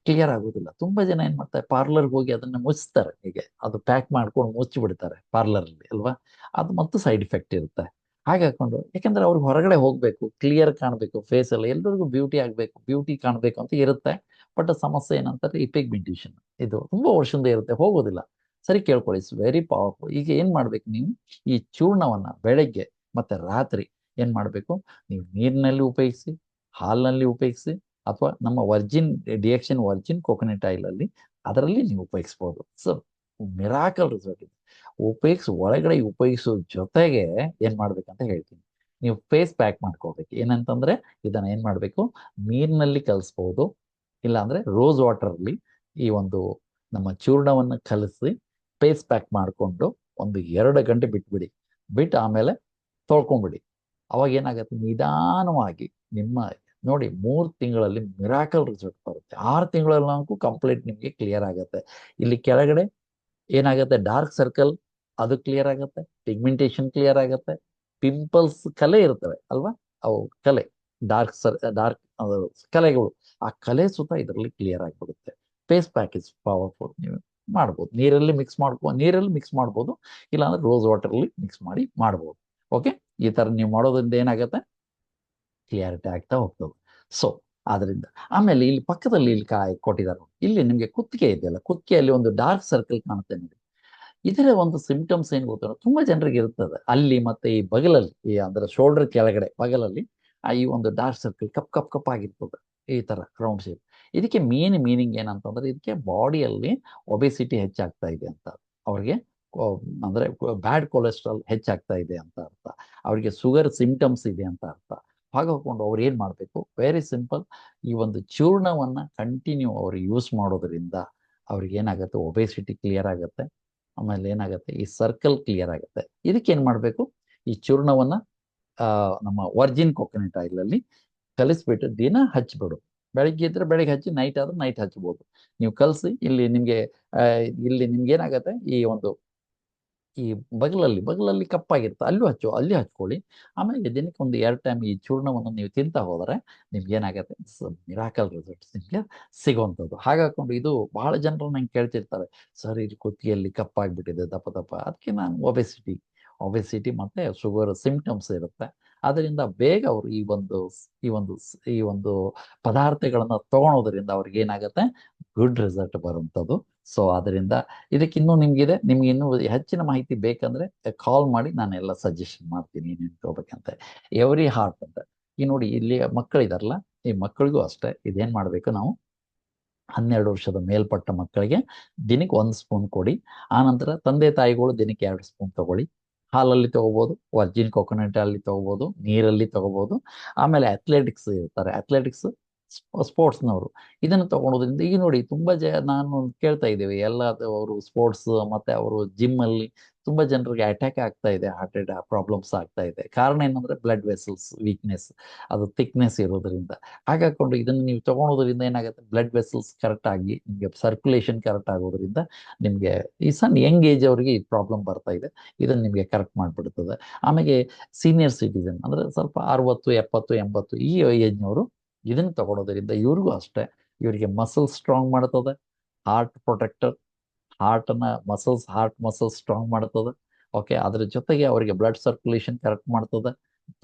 ಕ್ಲಿಯರ್ ಆಗೋದಿಲ್ಲ. ತುಂಬಾ ಜನ ಏನ್ ಮಾಡ್ತಾರೆ ಪಾರ್ಲರ್ಗೆ ಹೋಗಿ ಅದನ್ನ ಮುಚ್ತಾರೆ, ಹೀಗೆ. ಅದು ಪ್ಯಾಕ್ ಮಾಡ್ಕೊಂಡು ಮುಚ್ಚಿಬಿಡ್ತಾರೆ ಪಾರ್ಲರಲ್ಲಿ ಅಲ್ವಾ? ಅದು ಮತ್ತು ಸೈಡ್ ಇಫೆಕ್ಟ್ ಇರುತ್ತೆ. ಹಾಗೆ ಹಾಕೊಂಡು, ಯಾಕಂದ್ರೆ ಅವ್ರಿಗೆ ಹೊರಗಡೆ ಹೋಗ್ಬೇಕು ಕ್ಲಿಯರ್ ಕಾಣಬೇಕು ಫೇಸ್ ಎಲ್ಲ ಎಲ್ಲರಿಗೂ ಬ್ಯೂಟಿ ಆಗ್ಬೇಕು ಬ್ಯೂಟಿ ಕಾಣಬೇಕು ಅಂತ ಇರುತ್ತೆ. ಬಟ್ ಸಮಸ್ಯೆ ಏನಂತಾರೆ ಈ ಪಿಗ್ಮೆಂಟೇಷನ್ ಇದು ತುಂಬಾ ವರ್ಷದಿಂದ ಇರುತ್ತೆ, ಹೋಗೋದಿಲ್ಲ. ಸರಿ ಕೇಳ್ಕೊಳ್ಳಿ ಇಟ್ಸ್ ವೆರಿ ಪವರ್ಫುಲ್ ಈಗ ಏನ್ ಮಾಡ್ಬೇಕು ನೀವು? ಈ ಚೂರ್ಣವನ್ನ ಬೆಳಗ್ಗೆ ಮತ್ತೆ ರಾತ್ರಿ ಏನ್ ಮಾಡ್ಬೇಕು? ನೀವು ನೀರಿನಲ್ಲಿ ಉಪಯೋಗಿಸಿ, ಹಾಲ್ನಲ್ಲಿ ಉಪಯೋಗಿಸಿ, ಅಥವಾ ನಮ್ಮ ವರ್ಜಿನ್ ಡಿಯಕ್ಷನ್ ವರ್ಜಿನ್ ಕೋಕೋನಟ್ ಆಯಿಲ್ ಅಲ್ಲಿ ಅದರಲ್ಲಿ ನೀವು ಉಪಯೋಗಿಸ್ಬೋದು. ಸೊ ಮಿರಾಕಲ್ ರಿಸಲ್ಟ್ ಇದೆ. ಉಪಯೋಗಿಸ್, ಒಳಗಡೆ ಉಪಯೋಗಿಸೋ ಜೊತೆಗೆ ಏನ್ ಮಾಡ್ಬೇಕಂತ ಹೇಳ್ತೀನಿ. ನೀವು ಫೇಸ್ ಪ್ಯಾಕ್ ಮಾಡ್ಕೋಬೇಕು ಏನಂತಂದ್ರೆ ಇದನ್ನ ಏನ್ ಮಾಡ್ಬೇಕು? ನೀರಿನಲ್ಲಿ ಕಲಿಸ್ಬೋದು. ಇಲ್ಲಾಂದ್ರೆ ರೋಸ್ ವಾಟರ್ ಅಲ್ಲಿ ಈ ಒಂದು ನಮ್ಮ ಚೂರ್ಣವನ್ನು ಕಲಸಿ ಫೇಸ್ ಪ್ಯಾಕ್ ಮಾಡಿಕೊಂಡು ಒಂದು ಎರಡು ಗಂಟೆ ಬಿಟ್ಬಿಡಿ. ಬಿಟ್ಟು ಆಮೇಲೆ ತೊಳ್ಕೊಂಬಿಡಿ. ಅವಾಗ ಏನಾಗುತ್ತೆ? ನಿಧಾನವಾಗಿ ನಿಮ್ಮ ನೋಡಿ ಮೂರು ತಿಂಗಳಲ್ಲಿ ಮಿರಾಕಲ್ ರಿಸಲ್ಟ್ ಬರುತ್ತೆ. ಆರು ತಿಂಗಳಲ್ಲಂತೂ ಕಂಪ್ಲೀಟ್ ನಿಮಗೆ ಕ್ಲಿಯರ್ ಆಗುತ್ತೆ. ಇಲ್ಲಿ ಕೆಳಗಡೆ ಏನಾಗುತ್ತೆ? ಡಾರ್ಕ್ ಸರ್ಕಲ್ ಅದು ಕ್ಲಿಯರ್ ಆಗುತ್ತೆ ಪಿಗ್ಮೆಂಟೇಷನ್ ಕ್ಲಿಯರ್ ಆಗುತ್ತೆ ಪಿಂಪಲ್ಸ್ ಕಲೆ ಇರ್ತವೆ ಅಲ್ವಾ? ಅವು ಕಲೆ ಡಾರ್ಕ್ ಸರ್ ಡಾರ್ಕ್ ಕಲೆಗಳು. ಆ ಕಲೆ ಸುತ್ತ ಇದರಲ್ಲಿ ಕ್ಲಿಯರ್ ಆಗಿಬಿಡುತ್ತೆ. ಫೇಸ್ ಪ್ಯಾಕ್ ಇಸ್ ಪವರ್ಫುಲ್ ನೀವು ಮಾಡ್ಬೋದು. ನೀರಲ್ಲಿ ಮಿಕ್ಸ್ ಮಾಡ್ಕೊ, ನೀರಲ್ಲಿ ಮಿಕ್ಸ್ ಮಾಡ್ಬೋದು. ಇಲ್ಲಾಂದ್ರೆ ರೋಸ್ ವಾಟರಲ್ಲಿ ಮಿಕ್ಸ್ ಮಾಡಿ ಮಾಡ್ಬೋದು. ಓಕೆ ಈ ತರ ನೀವು ಮಾಡೋದ್ರಿಂದ ಏನಾಗುತ್ತೆ? ಕ್ಲಿಯಾರಿಟಿ ಆಗ್ತಾ ಹೋಗ್ತದೆ. ಸೊ ಆದ್ರಿಂದ ಆಮೇಲೆ ಇಲ್ಲಿ ಪಕ್ಕದಲ್ಲಿ ಇಲ್ಲಿ ಕಾಯಿ ಕೊಟ್ಟಿದ್ದಾರೆ ಇಲ್ಲಿ ನಿಮಗೆ ಕುತ್ತಿಗೆ ಇದೆಯಲ್ಲ, ಕುತ್ತಿಗೆಯಲ್ಲಿ ಒಂದು ಡಾರ್ಕ್ ಸರ್ಕಲ್ ಕಾಣುತ್ತೆ ನೋಡಿ. ಇದರ ಒಂದು ಸಿಂಪ್ಟಮ್ಸ್ ಏನು ಗೊತ್ತಿರೋ ತುಂಬಾ ಜನರಿಗೆ ಇರ್ತದೆ. ಅಲ್ಲಿ ಮತ್ತೆ ಈ ಬಗಲಲ್ಲಿ, ಈ ಅಂದ್ರೆ ಶೋಲ್ಡರ್ ಕೆಳಗಡೆ ಬಗಲಲ್ಲಿ ಈ ಒಂದು ಡಾರ್ಕ್ ಸರ್ಕಲ್ ಕಪ್ ಕಪ್ ಕಪ್ ಆಗಿರ್ತದೆ. ಈ ತರ ರೌಂಡ್ ಶೇಪ್ ಇದಕ್ಕೆ ಮೇನ್ ಮೀನಿಂಗ್ ಏನಂತಂದ್ರೆ, ಇದಕ್ಕೆ ಬಾಡಿಯಲ್ಲಿ ಒಬೆಸಿಟಿ ಹೆಚ್ಚಾಗ್ತಾ ಇದೆ ಅಂತ ಅವ್ರಿಗೆ ಅಂದ್ರೆ ಬ್ಯಾಡ್ ಕೊಲೆಸ್ಟ್ರಾಲ್ ಹೆಚ್ಚಾಗ್ತಾ ಇದೆ ಅಂತ ಅರ್ಥ. ಅವ್ರಿಗೆ ಶುಗರ್ ಸಿಂಪ್ಟಮ್ಸ್ ಇದೆ ಅಂತ ಅರ್ಥ. ಹಾಗಾಕೊಂಡು ಅವ್ರು ಏನ್ ಮಾಡ್ಬೇಕು? ವೆರಿ ಸಿಂಪಲ್ ಈ ಒಂದು ಚೂರ್ಣವನ್ನ ಕಂಟಿನ್ಯೂ ಅವ್ರು ಯೂಸ್ ಮಾಡೋದ್ರಿಂದ ಅವ್ರಿಗೆ ಏನಾಗುತ್ತೆ ಒಬೆಸಿಟಿ ಕ್ಲಿಯರ್ ಆಗುತ್ತೆ. ಆಮೇಲೆ ಏನಾಗುತ್ತೆ? ಈ ಸರ್ಕಲ್ ಕ್ಲಿಯರ್ ಆಗುತ್ತೆ. ಇದಕ್ಕೆ ಏನ್ ಮಾಡ್ಬೇಕು? ಈ ಚೂರ್ಣವನ್ನ ನಮ್ಮ ವರ್ಜಿನ್ ಕೊಕೊನಟ್ ಆಯಿಲ್ ಅಲ್ಲಿ ಕಲಿಸ್ಬಿಟ್ಟು ದಿನ ಹಚ್ಬಿಡು. ಬೆಳಿಗ್ಗೆ ಇದ್ರೆ ಬೆಳಿಗ್ಗೆ ಹಚ್ಚಿ ನೈಟ್ ಆದ್ರೆ ನೈಟ್ ಹಚ್ಬೋದು. ನೀವು ಕಲಸಿ, ಇಲ್ಲಿ ನಿಮ್ಗೆ ಇಲ್ಲಿ ನಿಮ್ಗೆ ಏನಾಗತ್ತೆ? ಈ ಒಂದು ಈ ಬಗಲಲ್ಲಿ ಬಗಲಲ್ಲಿ ಕಪ್ಪಾಗಿರುತ್ತೆ. ಅಲ್ಲೂ ಹಚ್ಚು, ಅಲ್ಲಿ ಹಚ್ಕೊಳ್ಳಿ. ಆಮೇಲೆ ದಿನಕ್ಕೆ ಒಂದು ಎರಡು ಟೈಮ್ ಈ ಚೂರ್ಣವನ್ನು ನೀವು ತಿಂತಾ ಹೋದರೆ ನಿಮ್ಗೆ ಏನಾಗುತ್ತೆ? ಮಿರಾಕಲ್ ರಿಸಲ್ಟ್ಸ್ ನಿಮಗೆ ಸಿಗುವಂಥದ್ದು. ಹಾಗಾಕೊಂಡು ಇದು ಬಹಳ ಜನರು ನಂಗೆ ಕೇಳ್ತಿರ್ತಾರೆ. ಸರ್, ಇದು ಕುತ್ತಿಗೆಯಲ್ಲಿ ಕಪ್ಪಾಗಿಬಿಟ್ಟಿದೆ, ದಪ್ಪ ದಪ್ಪ. ಅದಕ್ಕೆ ನಾನು ಒಬೆಸಿಟಿ ಒಬೆಸಿಟಿ ಮತ್ತೆ ಶುಗರ್ ಸಿಂಪ್ಟಮ್ಸ್ ಇರುತ್ತೆ. ಅದರಿಂದ ಬೇಗ ಅವರು ಈ ಒಂದು ಈ ಒಂದು ಈ ಒಂದು ಪದಾರ್ಥಗಳನ್ನು ತಗೊಳೋದ್ರಿಂದ ಅವ್ರಿಗೆ ಏನಾಗುತ್ತೆ ಗುಡ್ ರಿಸಲ್ಟ್ ಬರುವಂಥದ್ದು. ಸೊ ಅದರಿಂದ ಇದಕ್ಕೆ ಇನ್ನೂ ನಿಮ್ಗಿದೆ. ನಿಮ್ಗೆ ಇನ್ನೂ ಹೆಚ್ಚಿನ ಮಾಹಿತಿ ಬೇಕಂದ್ರೆ ಕಾಲ್ ಮಾಡಿ ನಾನು ಎಲ್ಲ ಸಜೆಷನ್ ಮಾಡ್ತೀನಿ ಏನೇನು ತಗೋಬೇಕಂತ ಎವ್ರಿ ಹಾರ್ಟ್ ಅಂತ. ಈ ನೋಡಿ ಇಲ್ಲಿ ಮಕ್ಕಳಿದಾರಲ್ಲ, ಈ ಮಕ್ಕಳಿಗೂ ಅಷ್ಟೇ ಇದೇನ್ ಮಾಡ್ಬೇಕು ನಾವು? ಹನ್ನೆರಡು ವರ್ಷದ ಮೇಲ್ಪಟ್ಟ ಮಕ್ಕಳಿಗೆ ದಿನಕ್ಕೆ ಒಂದು ಸ್ಪೂನ್ ಕೊಡಿ. ಆನಂತರ ತಂದೆ ತಾಯಿಗಳು ದಿನಕ್ಕೆ ಎರಡು ಸ್ಪೂನ್ ತಗೊಳ್ಳಿ. ಹಾಲಲ್ಲಿ ತಗೋಬಹುದು ವರ್ಜಿನ್ ಕೊಕೊನಟ್ ಅಲ್ಲಿ ತಗೋಬಹುದು ನೀರಲ್ಲಿ ತಗೋಬಹುದು ಆಮೇಲೆ ಅಥ್ಲೆಟಿಕ್ಸ್ ಇರ್ತಾರೆ. ಅಥ್ಲೆಟಿಕ್ಸ್ ಸ್ಪೋರ್ಟ್ಸ್ನವರು. ಇದನ್ನು ತಗೊಳೋದ್ರಿಂದ, ಈಗ ನೋಡಿ, ತುಂಬಾ ಜ, ನಾನು ಕೇಳ್ತಾ ಇದ್ದೇವೆ ಎಲ್ಲ ಅವರು ಸ್ಪೋರ್ಟ್ಸ್ ಮತ್ತೆ ಅವರು ಜಿಮ್ ಅಲ್ಲಿ ತುಂಬಾ ಜನರಿಗೆ ಅಟ್ಯಾಕ್ ಆಗ್ತಾ ಇದೆ ಹಾರ್ಟ್ ಅಟ್ಯಾಕ್ ಪ್ರಾಬ್ಲಮ್ಸ್ ಆಗ್ತಾ ಇದೆ. ಕಾರಣ ಏನಂದ್ರೆ ಬ್ಲಡ್ ವೆಸಲ್ಸ್ ವೀಕ್ನೆಸ್ ಅದು ಥಿಕ್ನೆಸ್ ಇರೋದ್ರಿಂದ. ಹಾಗಾಕೊಂಡು ಇದನ್ನು ನೀವು ತಗೊಳೋದ್ರಿಂದ ಏನಾಗುತ್ತೆ ಬ್ಲಡ್ ವೆಸಲ್ಸ್ ಕರೆಕ್ಟ್ ಆಗಿ ನಿಮಗೆ ಸರ್ಕ್ಯುಲೇಷನ್ ಕರೆಕ್ಟ್ ಆಗೋದ್ರಿಂದ ನಿಮಗೆ ಈ ಸಣ್ಣ ಯಂಗ್ ಏಜ್ ಅವರಿಗೆ ಈ ಪ್ರಾಬ್ಲಮ್ ಬರ್ತಾ ಇದೆ, ಇದನ್ನು ನಿಮಗೆ ಕರೆಕ್ಟ್ ಮಾಡಿಬಿಡ್ತದೆ. ಆಮೇಲೆ ಸೀನಿಯರ್ ಸಿಟಿಸನ್ ಅಂದ್ರೆ ಸ್ವಲ್ಪ ಅರವತ್ತು, ಎಪ್ಪತ್ತು, ಎಂಬತ್ತು ಈ ಏಜ್ನವರು ಇದನ್ನು ತಗೊಳೋದ್ರಿಂದ ಇವ್ರಿಗೂ ಅಷ್ಟೇ, ಇವರಿಗೆ ಮಸಲ್ ಸ್ಟ್ರಾಂಗ್ ಮಾಡ್ತದೆ ಹಾರ್ಟ್ ಪ್ರೊಟೆಕ್ಟರ್ ಹಾರ್ಟ್ನ ಮಸಲ್ಸ್ ಹಾರ್ಟ್ ಮಸಲ್ಸ್ ಸ್ಟ್ರಾಂಗ್ ಮಾಡ್ತದೆ. ಓಕೆ ಅದ್ರ ಜೊತೆಗೆ ಅವರಿಗೆ ಬ್ಲಡ್ ಸರ್ಕ್ಯುಲೇಷನ್ ಕರೆಕ್ಟ್ ಮಾಡ್ತದೆ.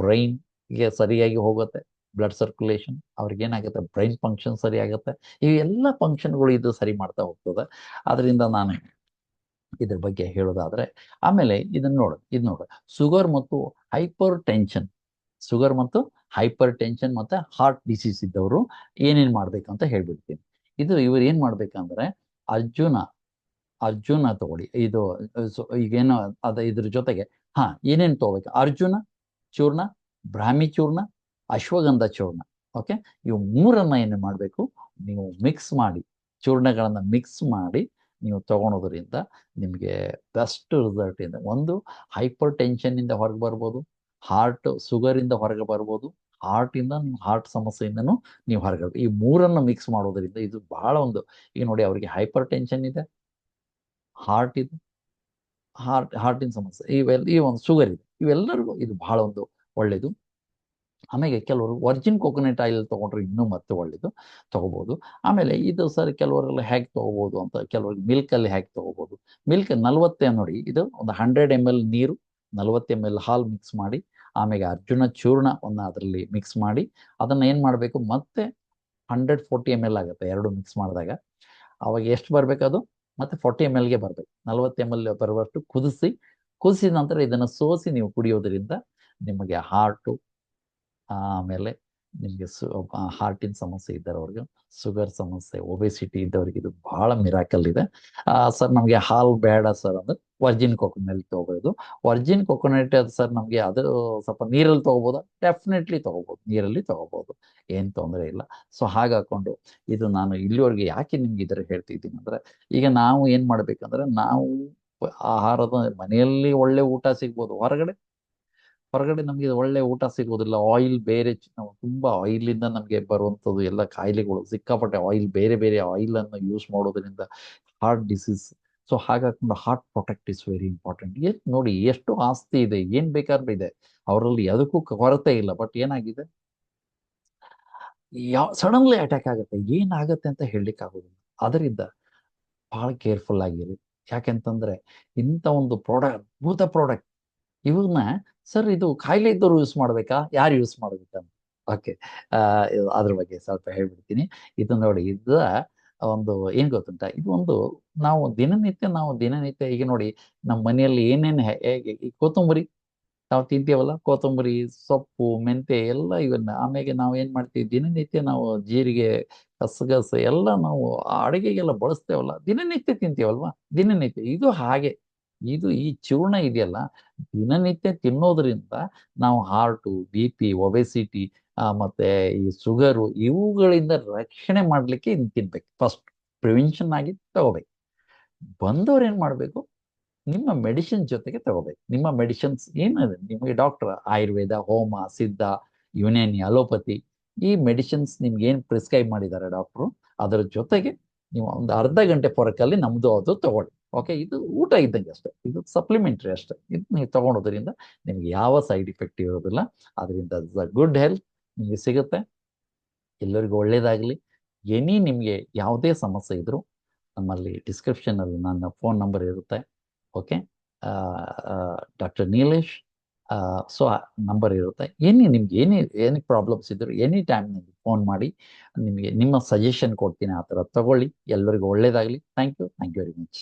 ಬ್ರೈನ್ಗೆ ಸರಿಯಾಗಿ ಹೋಗುತ್ತೆ ಬ್ಲಡ್ ಸರ್ಕ್ಯುಲೇಷನ್ ಅವ್ರಿಗೆ ಏನಾಗುತ್ತೆ ಬ್ರೈನ್ ಫಂಕ್ಷನ್ ಸರಿ ಆಗುತ್ತೆ. ಇವೆಲ್ಲ ಫಂಕ್ಷನ್ಗಳು ಇದು ಸರಿ ಮಾಡ್ತಾ ಹೋಗ್ತದೆ. ಅದರಿಂದ ನಾನು ಇದ್ರ ಬಗ್ಗೆ ಹೇಳೋದಾದ್ರೆ, ಆಮೇಲೆ ಇದನ್ನ ನೋಡು, ಇದು ನೋಡು. ಶುಗರ್ ಮತ್ತು ಹೈಪರ್ ಟೆನ್ಷನ್ ಶುಗರ್ ಮತ್ತು ಹೈಪರ್ ಟೆನ್ಷನ್ ಮತ್ತೆ ಹಾರ್ಟ್ ಡಿಸೀಸ್ ಇದ್ದವರು ಏನೇನು ಮಾಡಬೇಕು ಅಂತ ಹೇಳ್ಬಿಡ್ತೀನಿ. ಇದು ಇವ್ರು ಏನ್ ಮಾಡ್ಬೇಕಂದ್ರೆ ಅರ್ಜುನ ಅರ್ಜುನ ತಗೊಳ್ಳಿ. ಇದು ಈಗೇನು ಅದ ಇದ್ರ ಜೊತೆಗೆ, ಹಾ, ಏನೇನು ತಗೋಬೇಕು? ಅರ್ಜುನ, ಚೂರ್ಣ, ಬ್ರಾಹ್ಮಿ ಚೂರ್ಣ, ಅಶ್ವಗಂಧ ಚೂರ್ಣ, ಓಕೆ? ಇವು ಮೂರನ್ನ ಏನು ಮಾಡಬೇಕು? ನೀವು ಮಿಕ್ಸ್ ಮಾಡಿ, ಚೂರ್ಣಗಳನ್ನ ಮಿಕ್ಸ್ ಮಾಡಿ ನೀವು ತಗೊಳೋದ್ರಿಂದ ನಿಮಗೆ ಬೆಸ್ಟ್ ರಿಸಲ್ಟ್ ಇದೆ. ಒಂದು ಹೈಪರ್ ಟೆನ್ಷನ್ನಿಂದ ಹೊರಗೆ ಬರ್ಬೋದು. ಹಾರ್ಟ್ ಶುಗರಿಂದ ಹೊರಗೆ ಬರ್ಬೋದು. ಹಾರ್ಟಿಂದ ಹಾರ್ಟ್ ಸಮಸ್ಯೆಯಿಂದನೂ ನೀವು ಹೊರಗೆ ಈ ಮೂರನ್ನು ಮಿಕ್ಸ್ ಮಾಡೋದ್ರಿಂದ ಇದು ಬಹಳ ಒಂದು, ಈಗ ನೋಡಿ ಅವರಿಗೆ ಹೈಪರ್ ಟೆನ್ಷನ್ ಇದೆ ಹಾರ್ಟ್ ಇದೆ ಹಾರ್ಟ್ ಹಾರ್ಟಿನ ಸಮಸ್ಯೆ ಇವೆಲ್ಲ ಈ ಒಂದು ಶುಗರ್ ಇದೆ. ಇವೆಲ್ಲರಿಗೂ ಇದು ಬಹಳ ಒಂದು ಒಳ್ಳೆಯದು ಆಮೇಲೆ ಕೆಲವರು ವರ್ಜಿನ್ ಕೋಕೋನಟ್ ಆಯಿಲ್ ತೊಗೊಂಡ್ರೆ ಇನ್ನೂ ಮತ್ತೆ ಒಳ್ಳೇದು ತೊಗೋಬೋದು. ಆಮೇಲೆ ಇದು ಸರ್ ಕೆಲವರೆಲ್ಲ ಹೇಗೆ ತೊಗೋಬೋದು ಅಂತ, ಕೆಲವರಿಗೆ ಮಿಲ್ಕಲ್ಲಿ ಹೇಗೆ ತೊಗೋಬೋದು. ಮಿಲ್ಕ್ ನಲ್ವತ್ತೆ ನೋಡಿ, ಇದು ಒಂದು ಹಂಡ್ರೆಡ್ ಎಂ ಎಲ್ ನೀರು. ನಲ್ವತ್ತು ಎಂ ಎಲ್ ಹಾಲು ಮಿಕ್ಸ್ ಮಾಡಿ ಆಮೇಲೆ ಅರ್ಜುನ ಚೂರ್ಣವನ್ನು ಅದರಲ್ಲಿ ಮಿಕ್ಸ್ ಮಾಡಿ, ಅದನ್ನು ಏನು ಮಾಡಬೇಕು? ಮತ್ತೆ ಹಂಡ್ರೆಡ್ ಫೋರ್ಟಿ ಎಂ ಎಲ್ ಆಗುತ್ತೆ ಎರಡು ಮಿಕ್ಸ್ ಮಾಡಿದಾಗ. ಅವಾಗ ಎಷ್ಟು ಬರಬೇಕದು ಮತ್ತೆ ಫೋರ್ಟಿ ಎಂ ಎಲ್ಗೆ ಬರಬೇಕು. ನಲವತ್ತು ಎಂ ಎಲ್ ಬರುವಷ್ಟು ಕುದಿಸಿ, ಕುದಿಸಿದ ನಂತರ ಇದನ್ನು ಸೋಸಿ ನೀವು ಕುಡಿಯೋದ್ರಿಂದ ನಿಮಗೆ ಹಾರ್ಟು ಆಮೇಲೆ ನಿಮಗೆ ಸು ಹಾರ್ಟಿನ ಸಮಸ್ಯೆ ಇದ್ದವ್ರಿಗೆ ಶುಗರ್ ಸಮಸ್ಯೆ ಒಬೆಸಿಟಿ ಇದ್ದವ್ರಿಗೆ ಇದು ಬಹಳ ಮಿರಾಕಲ್ ಇದೆ. ಸರ್ ನಮಗೆ ಹಾಲು ಬೇಡ ಸರ್ ಅಂದ್ರೆ ವರ್ಜಿನ್ ಕೋಕೋನಟ್ ತಗೋಬೋದು. ವರ್ಜಿನ್ ಕೊಕೊನೆಟ್ ಅದು ಸರ್ ನಮಗೆ ಅದು ಸ್ವಲ್ಪ ನೀರಲ್ಲಿ ತಗೋಬಹುದು ಡೆಫಿನೆಟ್ಲಿ ತಗೋಬಹುದು ನೀರಲ್ಲಿ ತಗೋಬಹುದು ಏನು ತೊಂದರೆ ಇಲ್ಲ. ಸೊ ಹಾಗಾಕೊಂಡು ಇದು ನಾನು ಇಲ್ಲಿವರೆಗೆ ಯಾಕೆ ನಿಮ್ಗೆ ಇದರ ಹೇಳ್ತಿದ್ದೀನಿ ಅಂದ್ರೆ, ಈಗ ನಾವು ಏನ್ ಮಾಡ್ಬೇಕಂದ್ರೆ ನಾವು ಆಹಾರದ ಮನೆಯಲ್ಲಿ ಒಳ್ಳೆ ಊಟ ಸಿಗ್ಬೋದು ಹೊರಗಡೆ. ಹೊರಗಡೆ ನಮಗೆ ಒಳ್ಳೆ ಊಟ ಸಿಗೋದಿಲ್ಲ. ಆಯಿಲ್ ಬೇರೆ ತುಂಬಾ ಆಯಿಲಿಂದ ನಮಗೆ ಬರುವಂಥದ್ದು ಎಲ್ಲ ಕಾಯಿಲೆಗಳು ಸಿಕ್ಕಾಪಟ್ಟೆ ಆಯಿಲ್ ಬೇರೆ ಬೇರೆ ಆಯಿಲ್ ಅನ್ನು ಯೂಸ್ ಮಾಡೋದ್ರಿಂದ heart disease so ಹಾಗಾಕೊಂಡು heart protect is very important ಏನ್ ನೋಡಿ ಎಷ್ಟು ಆಸ್ತಿ ಇದೆ, ಏನ್ ಬೇಕಾದ್ರೂ ಇದೆ. ಅವರಲ್ಲಿ ಅದಕ್ಕೂ ಕೊರತೆ ಇಲ್ಲ. ಬಟ್ ಏನಾಗಿದೆ? ಯಾವ ಸಡನ್ಲಿ ಅಟ್ಯಾಕ್ ಆಗುತ್ತೆ. ಏನಾಗುತ್ತೆ ಅಂತ ಹೇಳಲಿಕ್ಕೆ ಆಗೋದಿಲ್ಲ. ಅದರಿಂದ ಬಹಳ ಕೇರ್ಫುಲ್ ಆಗಿರಿ. ಯಾಕೆಂತಂದ್ರೆ ಇಂಥ ಒಂದು ಪ್ರಾಡಕ್ಟ್ ಅದ್ಭುತ ಪ್ರಾಡಕ್ಟ್ ಇವನ್ನ ಸರ್, ಇದು ಕಾಯಿಲೆ ಇದ್ದವರು ಯೂಸ್ ಮಾಡ್ಬೇಕಾ? ಯಾರು ಯೂಸ್ ಮಾಡ್ಬೇಕಂತ? ಓಕೆ ಅದ್ರ ಬಗ್ಗೆ ಸ್ವಲ್ಪ ಹೇಳ್ಬಿಡ್ತೀನಿ. ಇದು ನೋಡಿ, ಇದ ಒಂದು, ಏನ್ ಗೊತ್ತುಂಟ? ಇದು ಒಂದು, ನಾವು ದಿನನಿತ್ಯ ನಾವು ದಿನನಿತ್ಯ, ಈಗ ನೋಡಿ ನಮ್ಮ ಮನೆಯಲ್ಲಿ ಏನೇನು ಹೇಗೆ ಈ ಕೊತ್ತಂಬರಿ ನಾವು ತಿಂತೀವಲ್ಲ? ಕೊತ್ತಂಬರಿ ಸೊಪ್ಪು ಮೆಂತೆ ಎಲ್ಲ ಇವನ್ನ ಆಮೇಲೆ ನಾವು ಏನ್ ಮಾಡ್ತೀವಿ? ದಿನನಿತ್ಯ ನಾವು ಜೀರಿಗೆ ಕಸಗಸ ಎಲ್ಲ ನಾವು ಅಡುಗೆಗೆಲ್ಲ ಬಳಸ್ತೇವಲ್ಲ? ದಿನನಿತ್ಯ ತಿಂತೀವಲ್ವಾ? ದಿನನಿತ್ಯ. ಇದು ಹಾಗೆ. ಇದು ಈ ಚೂರ್ಣ ಇದೆಯಲ್ಲ, ದಿನನಿತ್ಯ ತಿನ್ನೋದ್ರಿಂದ ನಾವು ಹಾರ್ಟು ಬಿ ಪಿ ಒಬೆಸಿಟಿ ಮತ್ತೆ ಈ ಶುಗರು ಇವುಗಳಿಂದ ರಕ್ಷಣೆ ಮಾಡ್ಲಿಕ್ಕೆ ಇದು ತಿನ್ಬೇಕು. ಫಸ್ಟ್ ಪ್ರಿವೆನ್ಷನ್ ಆಗಿ ತಗೋಬೇಕು. ಬಂದವ್ರು ಏನು ಮಾಡಬೇಕು? ನಿಮ್ಮ ಮೆಡಿಸಿನ್ ಜೊತೆಗೆ ತಗೋಬೇಕು. ನಿಮ್ಮ ಮೆಡಿಸಿನ್ಸ್ ಏನಿದೆ? ನಿಮಗೆ ಡಾಕ್ಟರ್ ಆಯುರ್ವೇದ, ಹೋಮ, ಸಿದ್ಧ, ಯುನೇನಿ, ಅಲೋಪತಿ ಈ ಮೆಡಿಸಿನ್ಸ್ ನಿಮ್ಗೆ ಏನು ಪ್ರಿಸ್ಕ್ರೈಬ್ ಮಾಡಿದ್ದಾರೆ ಡಾಕ್ಟ್ರು ಅದರ ಜೊತೆಗೆ ನೀವು ಒಂದು ಅರ್ಧ ಗಂಟೆ ಪೊರಕಲ್ಲಿ ನಮ್ದು ಅದು ತಗೊಳ್ಳಿ. ಓಕೆ ಇದು ಊಟ ಇದ್ದಂಗೆ ಅಷ್ಟೇ. ಇದು ಸಪ್ಲಿಮೆಂಟ್ರಿ ಅಷ್ಟೇ. ಇದು ನೀವು ತಗೊಳೋದ್ರಿಂದ ನಿಮ್ಗೆ ಯಾವ ಸೈಡ್ ಇಫೆಕ್ಟ್ ಇರೋದಿಲ್ಲ. ಅದರಿಂದ ಗುಡ್ ಹೆಲ್ತ್ ನಿಮಗೆ ಸಿಗುತ್ತೆ. ಎಲ್ಲರಿಗೂ ಒಳ್ಳೇದಾಗಲಿ. ಎನಿ ನಿಮಗೆ ಯಾವುದೇ ಸಮಸ್ಯೆ ಇದ್ದರೂ ನಮ್ಮಲ್ಲಿ ಡಿಸ್ಕ್ರಿಪ್ಷನಲ್ಲಿ ನನ್ನ ಫೋನ್ ನಂಬರ್ ಇರುತ್ತೆ. Okay doctor Nilesh so number ಇರುತ್ತೆ. ಎನಿ ನಿಮ್ಗೆ ಏನೇ ಏನೇ ಪ್ರಾಬ್ಲಮ್ಸ್ ಇದ್ದರೂ ಎನಿ ಟೈಮ್ ನಿಮಗೆ ಫೋನ್ ಮಾಡಿ ನಿಮಗೆ ನಿಮ್ಮ ಸಜೆಷನ್ ಕೊಡ್ತೀನಿ ಆ ಥರ ತಗೊಳ್ಳಿ. ಎಲ್ಲರಿಗೂ ಒಳ್ಳೇದಾಗಲಿ. Thank you thank you very much